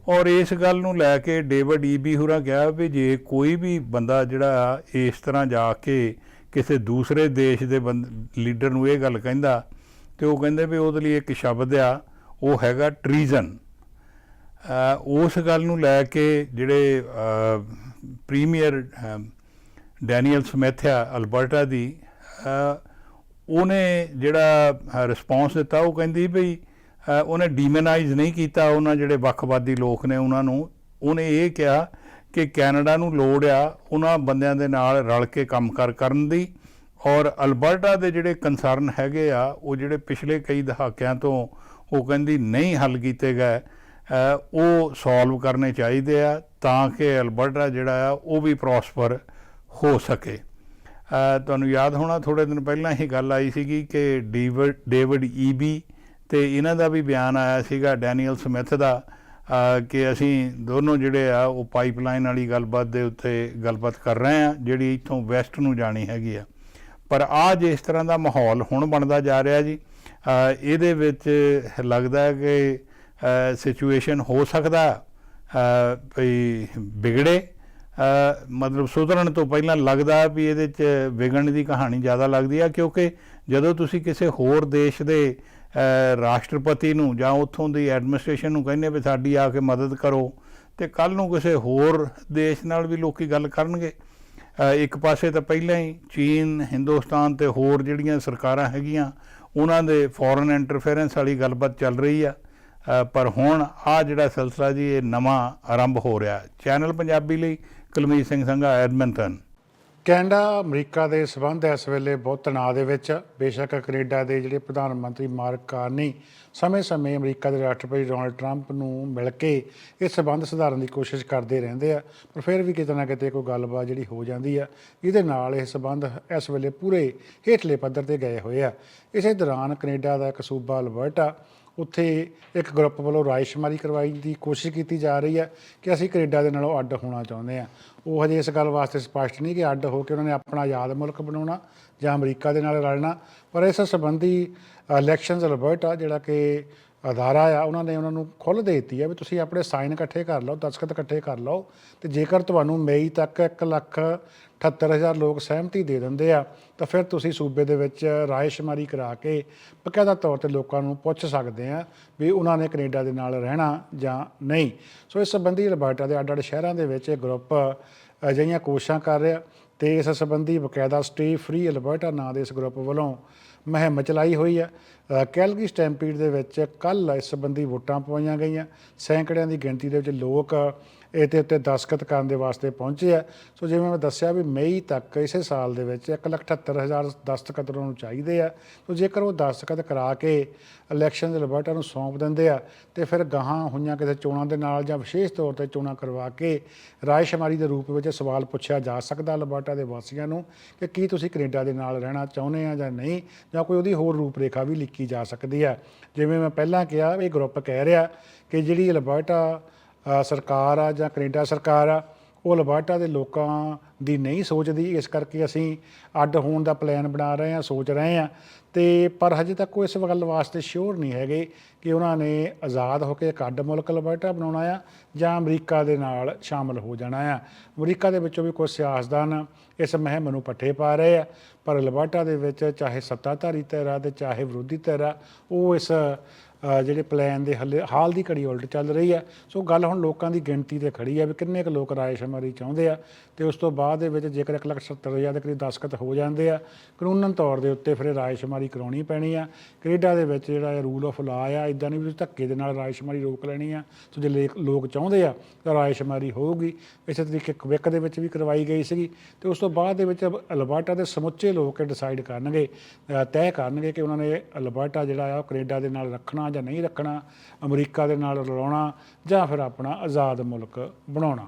ਔਰ ਇਸ ਗੱਲ ਨੂੰ ਲੈ ਕੇ ਡੇਵਿਡ ਈਬੀ ਹੁਰਾ ਕਿਹਾ ਵੀ ਜੇ ਕੋਈ ਵੀ ਬੰਦਾ ਜਿਹੜਾ ਇਸ ਤਰ੍ਹਾਂ ਜਾ ਕੇ ਕਿਸੇ ਦੂਸਰੇ ਦੇਸ਼ ਦੇ ਲੀਡਰ ਨੂੰ ਇਹ ਗੱਲ ਕਹਿੰਦਾ ਤੇ ਉਹ ਕਹਿੰਦੇ ਵੀ ਉਹਦੇ ਲਈ ਇੱਕ ਸ਼ਬਦ ਆ, ਉਹ ਹੈਗਾ ਟ੍ਰੀਜ਼ਨ। ਉਸ ਗੱਲ ਨੂੰ ਲੈ ਕੇ ਜਿਹੜੇ ਪ੍ਰੀਮੀਅਰ ਡੈਨੀਅਲ ਸਮਿਥ ਆ, ਅਲਬਰਟਾ ਦੀ ਉਹਨੇ ਜਿਹੜਾ ਰਿਸਪੌਂਸ ਦਿੱਤਾ, ਉਹ ਕਹਿੰਦੀ ਵੀ ਉਹਨੇ ਡੀਮਨਾਈਜ਼ ਨਹੀਂ ਕੀਤਾ, ਉਹਨਾਂ ਜਿਹੜੇ ਵੱਖਵਾਦੀ ਲੋਕ ਨੇ ਉਹਨਾਂ ਨੂੰ। ਉਹਨੇ ਇਹ ਕਿਹਾ ਕਿ ਕੈਨੇਡਾ ਨੂੰ ਲੋੜ ਆ ਉਹਨਾਂ ਬੰਦਿਆਂ ਦੇ ਨਾਲ ਰਲ ਕੇ ਕੰਮਕਾਰ ਕਰਨ ਦੀ ਔਰ ਅਲਬਰਟਾ ਦੇ ਜਿਹੜੇ ਕੰਸਰਨ ਹੈਗੇ ਆ, ਉਹ ਜਿਹੜੇ ਪਿਛਲੇ ਕਈ ਦਹਾਕਿਆਂ ਤੋਂ ਉਹ ਕਹਿੰਦੀ ਨਹੀਂ ਹੱਲ ਕੀਤੇ ਗਏ ਉਹ ਸੋਲਵ ਕਰਨੇ ਚਾਹੀਦੇ ਆ ਤਾਂ ਕਿ ਅਲਬਰਟਾ ਜਿਹੜਾ ਆ, ਉਹ ਵੀ ਪ੍ਰੋਸਪਰ ਹੋ ਸਕੇ। ਤੁਹਾਨੂੰ ਯਾਦ ਹੋਣਾ ਥੋੜੇ ਦਿਨ ਪਹਿਲਾਂ ਹੀ ਗੱਲ ਆਈ ਸੀਗੀ ਕਿ ਡੇਵਿਡ ਡੇਵਿਡ ਈਬੀ ਤੇ ਇਹਨਾਂ ਦਾ ਵੀ ਬਿਆਨ ਆਇਆ ਸੀਗਾ ਡੈਨੀਅਲ ਸਮਿਥ ਦਾ ਕਿ ਅਸੀਂ ਦੋਨੋਂ ਜਿਹੜੇ ਆ ਉਹ ਪਾਈਪਲਾਈਨ ਵਾਲੀ ਗੱਲਬਾਤ ਦੇ ਉੱਤੇ ਗੱਲਬਾਤ ਕਰ ਰਹੇ ਆ ਜਿਹੜੀ ਇੱਥੋਂ ਵੈਸਟ ਨੂੰ ਜਾਣੀ ਹੈਗੀ ਆ। ਪਰ ਆ ਜਿਸ ਤਰ੍ਹਾਂ ਦਾ ਮਾਹੌਲ ਹੁਣ ਬਣਦਾ ਜਾ ਰਿਹਾ ਜੀ। ਇਹਦੇ ਵਿੱਚ ਲੱਗਦਾ ਹੈ ਕਿ ਸਿਚੁਏਸ਼ਨ ਹੋ ਸਕਦਾ ਅ, ਭਈ ਵਿਗੜੇ। ਮਤਲਬ ਸੁਧਰਨ ਤੋਂ ਪਹਿਲਾਂ ਲੱਗਦਾ ਵੀ ਇਹਦੇ ਚ ਵਿਗੜਨ ਦੀ ਕਹਾਣੀ ਜ਼ਿਆਦਾ ਲੱਗਦੀ ਆ ਕਿਉਂਕਿ ਜਦੋਂ ਤੁਸੀਂ ਕਿਸੇ ਹੋਰ ਦੇਸ਼ ਦੇ ਰਾਸ਼ਟਰਪਤੀ ਨੂੰ ਜਾਂ ਉੱਥੋਂ ਦੀ ਐਡਮਿਨਿਸਟ੍ਰੇਸ਼ਨ ਨੂੰ ਕਹਿੰਦੇ ਵੀ ਸਾਡੀ ਆ ਕੇ ਮਦਦ ਕਰੋ ਤੇ ਕੱਲ ਨੂੰ ਕਿਸੇ ਹੋਰ ਦੇਸ਼ ਨਾਲ ਵੀ ਲੋਕੀ ਗੱਲ ਕਰਨਗੇ। ਇੱਕ ਪਾਸੇ ਤਾਂ ਪਹਿਲਾਂ ਹੀ ਚੀਨ, ਹਿੰਦੁਸਤਾਨ ਤੇ ਹੋਰ ਜਿਹੜੀਆਂ ਸਰਕਾਰਾਂ ਹੈਗੀਆਂ, ਉਹਨਾਂ ਦੇ ਫੋਰਨ ਇੰਟਰਫੇਰੈਂਸ ਵਾਲੀ ਗੱਲਬਾਤ ਚੱਲ ਰਹੀ ਆ। ਪਰ ਹੁਣ ਆ ਜਿਹੜਾ ਸਿਲਸਿਲਾ ਜੀ, ਇਹ ਨਵਾਂ ਆਰੰਭ ਹੋ ਰਿਹਾ। ਚੈਨਲ ਪੰਜਾਬੀ ਲਈ Kulmeet Singh Sangha, Edmonton. Canada, America ਦੇ ਸਬੰਧ ਇਸ ਵੇਲੇ ਬਹੁਤ ਤਣਾਅ ਦੇ ਵਿੱਚ ਆ। ਬੇਸ਼ੱਕ ਕੈਨੇਡਾ ਦੇ ਜਿਹੜੇ ਪ੍ਰਧਾਨ ਮੰਤਰੀ ਮਾਰਕ ਕਾਰਨੀ ਸਮੇਂ-ਸਮੇਂ ਅਮਰੀਕਾ ਦੇ ਰਾਸ਼ਟਰਪਤੀ ਡੋਨਾਲਡ ਟਰੰਪ ਨੂੰ ਮਿਲ ਕੇ ਇਹ ਸਬੰਧ ਸੁਧਾਰਨ ਦੀ ਕੋਸ਼ਿਸ਼ ਕਰਦੇ ਰਹਿੰਦੇ ਆ ਪਰ ਫਿਰ ਵੀ ਕਿਤੇ ਨਾ ਕਿਤੇ ਕੋਈ ਗੱਲਬਾਤ ਜਿਹੜੀ ਹੋ ਜਾਂਦੀ ਆ ਜਿਹਦੇ ਨਾਲ ਇਹ ਸਬੰਧ ਇਸ ਵੇਲੇ ਪੂਰੇ ਹੇਠਲੇ ਪੱਧਰ ਤੇ ਗਏ ਹੋਏ ਆ ਇਸੇ ਦੌਰਾਨ ਕੈਨੇਡਾ ਦਾ ਇੱਕ ਸੂਬਾ ਅਲਬਰਟਾ ਉੱਥੇ ਇੱਕ ਗਰੁੱਪ ਵੱਲੋਂ ਰਾਇਸ਼ਮਾਰੀ ਕਰਵਾਈ ਦੀ ਕੋਸ਼ਿਸ਼ ਕੀਤੀ ਜਾ ਰਹੀ ਹੈ ਕਿ ਅਸੀਂ ਕੈਨੇਡਾ ਦੇ ਨਾਲੋਂ ਅੱਡ ਹੋਣਾ ਚਾਹੁੰਦੇ ਹਾਂ। ਉਹ ਹਜੇ ਇਸ ਗੱਲ ਵਾਸਤੇ ਸਪਸ਼ਟ ਨਹੀਂ ਕਿ ਅੱਡ ਹੋ ਕੇ ਉਹਨਾਂ ਨੇ ਆਪਣਾ ਆਜ਼ਾਦ ਮੁਲਕ ਬਣਾਉਣਾ ਜਾਂ ਅਮਰੀਕਾ ਦੇ ਨਾਲ ਰਲਣਾ, ਪਰ ਇਸ ਸੰਬੰਧੀ ਇਲੈਕਸ਼ਨਸ ਅਲਬਰਟਾ ਜਿਹੜਾ ਕਿ ਅਦਾਰਾ ਆ, ਉਹਨਾਂ ਨੇ ਉਹਨਾਂ ਨੂੰ ਖੁੱਲ੍ਹ ਦੇ ਦਿੱਤੀ ਹੈ ਵੀ ਤੁਸੀਂ ਆਪਣੇ ਸਾਈਨ ਇਕੱਠੇ ਕਰ ਲਓ, ਦਸਖਤ ਇਕੱਠੇ ਕਰ ਲਓ ਤੇ ਜੇਕਰ ਤੁਹਾਨੂੰ ਮਈ ਤੱਕ 1 ਲੱਖ 78000 ਲੋਕ ਸਹਿਮਤੀ ਦੇ ਦਿੰਦੇ ਆ ਤਾਂ ਫਿਰ ਤੁਸੀਂ ਸੂਬੇ ਦੇ ਵਿੱਚ ਰਾਇਸ਼ਮਾਰੀ ਕਰਾ ਕੇ ਬਕਾਇਦਾ ਤੌਰ ਤੇ ਲੋਕਾਂ ਨੂੰ ਪੁੱਛ ਸਕਦੇ ਆ ਵੀ ਉਹਨਾਂ ਨੇ ਕੈਨੇਡਾ ਦੇ ਨਾਲ ਰਹਿਣਾ ਜਾਂ ਨਹੀਂ। ਸੋ ਇਸ ਸੰਬੰਧੀ ਅਲਬਰਟਾ ਦੇ ਅੱਡ-ਅੱਡ ਸ਼ਹਿਰਾਂ ਦੇ ਵਿੱਚ ਇਹ ਗਰੁੱਪ ਅਜਿਹੀਆਂ ਕੋਸ਼ਿਸ਼ਾਂ ਕਰ ਰਿਹਾ ਤੇ ਇਸ ਸੰਬੰਧੀ ਬਕਾਇਦਾ ਸਟੇ ਫ੍ਰੀ ਅਲਬਰਟਾ ਨਾਂ ਦੇ ਇਸ ਗਰੁੱਪ ਵੱਲੋਂ ਮੁਹਿੰਮ ਚਲਾਈ ਹੋਈ ਹੈ ਅ, ਕੈਲਗਰੀ ਸਟੈਂਪੀਡ ਦੇ ਵਿੱਚ ਕੱਲ ਇਸ ਸੰਬੰਧੀ ਵੋਟਾਂ ਪਵਾਈਆਂ ਗਈਆਂ। ਸੈਂਕੜਿਆਂ ਦੀ ਗਿਣਤੀ ਦੇ ਵਿੱਚ ਲੋਕ ਇਹਦੇ ਉੱਤੇ ਦਸਤਖਤ ਕਰਨ ਦੇ ਵਾਸਤੇ ਪਹੁੰਚੇ ਆ। ਸੋ ਜਿਵੇਂ ਮੈਂ ਦੱਸਿਆ ਵੀ ਮਈ ਤੱਕ ਇਸੇ ਸਾਲ ਦੇ ਵਿੱਚ 178000 ਦਸਤਖਤ ਉਹਨਾਂ ਨੂੰ ਚਾਹੀਦੇ ਆ। ਸੋ ਜੇਕਰ ਉਹ ਦਸਤਖਤ ਕਰਾ ਕੇ ਇਲੈਕਸ਼ਨ ਦੇ ਲਿਬਰਟਾ ਨੂੰ ਸੌਂਪ ਦਿੰਦੇ ਆ, ਤੇ ਫਿਰ ਗਾਹਾਂ ਹੋਈਆਂ ਕਿਸੇ ਚੋਣਾਂ ਦੇ ਨਾਲ ਜਾਂ ਵਿਸ਼ੇਸ਼ ਤੌਰ ਤੇ ਚੋਣਾਂ ਕਰਵਾ ਕੇ ਰਾਇਸ਼ਮਾਰੀ ਦੇ ਰੂਪ ਵਿੱਚ ਸਵਾਲ ਪੁੱਛਿਆ ਜਾ ਸਕਦਾ ਲਿਬਰਟਾ ਦੇ ਵਾਸੀਆਂ ਨੂੰ ਕਿ ਕੀ ਤੁਸੀਂ ਕੈਨੇਡਾ ਦੇ ਨਾਲ ਰਹਿਣਾ ਚਾਹੁੰਦੇ ਆ ਜਾਂ ਨਹੀਂ, ਜਾਂ ਕੋਈ ਉਹਦੀ ਹੋਰ ਰੂਪਰੇਖਾ ਵੀ ਲਿਖੀ ਜਾ ਸਕਦੀ ਆ। ਜਿਵੇਂ ਮੈਂ ਪਹਿਲਾਂ ਕਿਹਾ, ਇਹ ਗਰੁੱਪ ਕਹਿ ਰਿਹਾ ਕਿ ਜਿਹੜੀ ਲਿਬਰਟਾ ਸਰਕਾਰ ਆ ਜਾਂ ਕੈਨੇਡਾ ਸਰਕਾਰ ਆ, ਉਹ ਲਬਾਟਾ ਦੇ ਲੋਕਾਂ ਦੀ ਨਹੀਂ ਸੋਚਦੀ। ਇਸ ਕਰਕੇ ਅਸੀਂ ਅੱਡ ਹੋਣ ਦਾ ਪਲਾਨ ਬਣਾ ਰਹੇ ਹਾਂ, ਸੋਚ ਰਹੇ ਹਾਂ। ਤੇ ਪਰ ਹਜੇ ਤੱਕ ਉਹ ਇਸ ਗੱਲ ਵਾਸਤੇ ਸ਼ੋਰ ਨਹੀਂ ਹੈਗੇ ਕਿ ਉਹਨਾਂ ਨੇ ਆਜ਼ਾਦ ਹੋ ਕੇ ਇੱਕ ਅੱਡ ਮੁਲਕ ਲਬਾਟਾ ਬਣਾਉਣਾ ਆ ਜਾਂ ਅਮਰੀਕਾ ਦੇ ਨਾਲ ਸ਼ਾਮਲ ਹੋ ਜਾਣਾ ਆ। ਅਮਰੀਕਾ ਦੇ ਵਿੱਚੋਂ ਵੀ ਕੁਝ ਸਿਆਸਤਦਾਨ ਇਸ ਮਹਿਮ ਨੂੰ ਪੱਠੇ ਪਾ ਰਹੇ ਆ, ਪਰ ਲਬਾਟਾ ਦੇ ਵਿੱਚ ਚਾਹੇ ਸੱਤਾਧਾਰੀ ਧਿਰ ਆ ਤੇ ਚਾਹੇ ਵਿਰੋਧੀ ਧਿਰ ਆ, ਉਹ ਇਸ ਜਿਹੜੇ ਪਲਾਨ ਦੇ ਹੱਲੇ ਹਾਲ ਦੀ ਘੜੀ ਉਲਟ ਚੱਲ ਰਹੀ ਆ ਸੋ ਗੱਲ ਹੁਣ ਲੋਕਾਂ ਦੀ ਗਿਣਤੀ ਤੇ ਖੜੀ ਆ ਵੀ ਕਿੰਨੇ ਕੁ ਲੋਕ ਰਾਏ ਸ਼ਮਾਰੀ ਚਾਹੁੰਦੇ ਆ। ਤੇ ਉਸ ਤੋਂ ਬਾਅਦ ਦੇ ਵਿੱਚ ਜੇਕਰ 1,70,000 ਦੇ ਕਰੀਬ ਦਸਖਤ ਹੋ ਜਾਂਦੇ ਆ ਕਾਨੂੰਨਨ ਤੌਰ ਦੇ ਉੱਤੇ ਫਿਰ ਇਹ ਰਾਇਸ਼ਮਾਰੀ ਕਰਾਉਣੀ ਪੈਣੀ ਆ। ਕੈਨੇਡਾ ਦੇ ਵਿੱਚ ਜਿਹੜਾ ਇਹ ਰੂਲ ਆਫ ਲਾ ਆ ਇਦਾਂ ਨਹੀਂ ਵੀ ਧੱਕੇ ਦੇ ਨਾਲ ਰਾਇਸ਼ਮਾਰੀ ਰੋਕ ਲੈਣੀ ਆ ਸੋ ਜੇ ਲੇਕ- ਲੋਕ ਚਾਹੁੰਦੇ ਆ ਤਾਂ ਰਾਇਸ਼ਮਾਰੀ ਹੋਊਗੀ। ਇਸੇ ਤਰੀਕੇ ਕੁਵਿਕ ਦੇ ਵਿੱਚ ਵੀ ਕਰਵਾਈ ਗਈ ਸੀਗੀ। ਤੇ ਉਸ ਤੋਂ ਬਾਅਦ ਦੇ ਵਿੱਚ ਅਲਬਰਟਾ ਦੇ ਸਮੁੱਚੇ ਲੋਕ ਡਿਸਾਈਡ ਕਰਨਗੇ ਤੈਅ ਕਰਨਗੇ ਕਿ ਉਹਨਾਂ ਨੇ ਅਲਬਰਟਾ ਜਿਹੜਾ ਆ ਉਹ ਕੈਨੇਡਾ ਦੇ ਨਾਲ ਰੱਖਣਾ ਜਾਂ ਨਹੀਂ ਰੱਖਣਾ ਅਮਰੀਕਾ ਦੇ ਨਾਲ ਰਲਾਉਣਾ ਜਾਂ ਫਿਰ ਆਪਣਾ ਆਜ਼ਾਦ ਮੁਲਕ ਬਣਾਉਣਾ।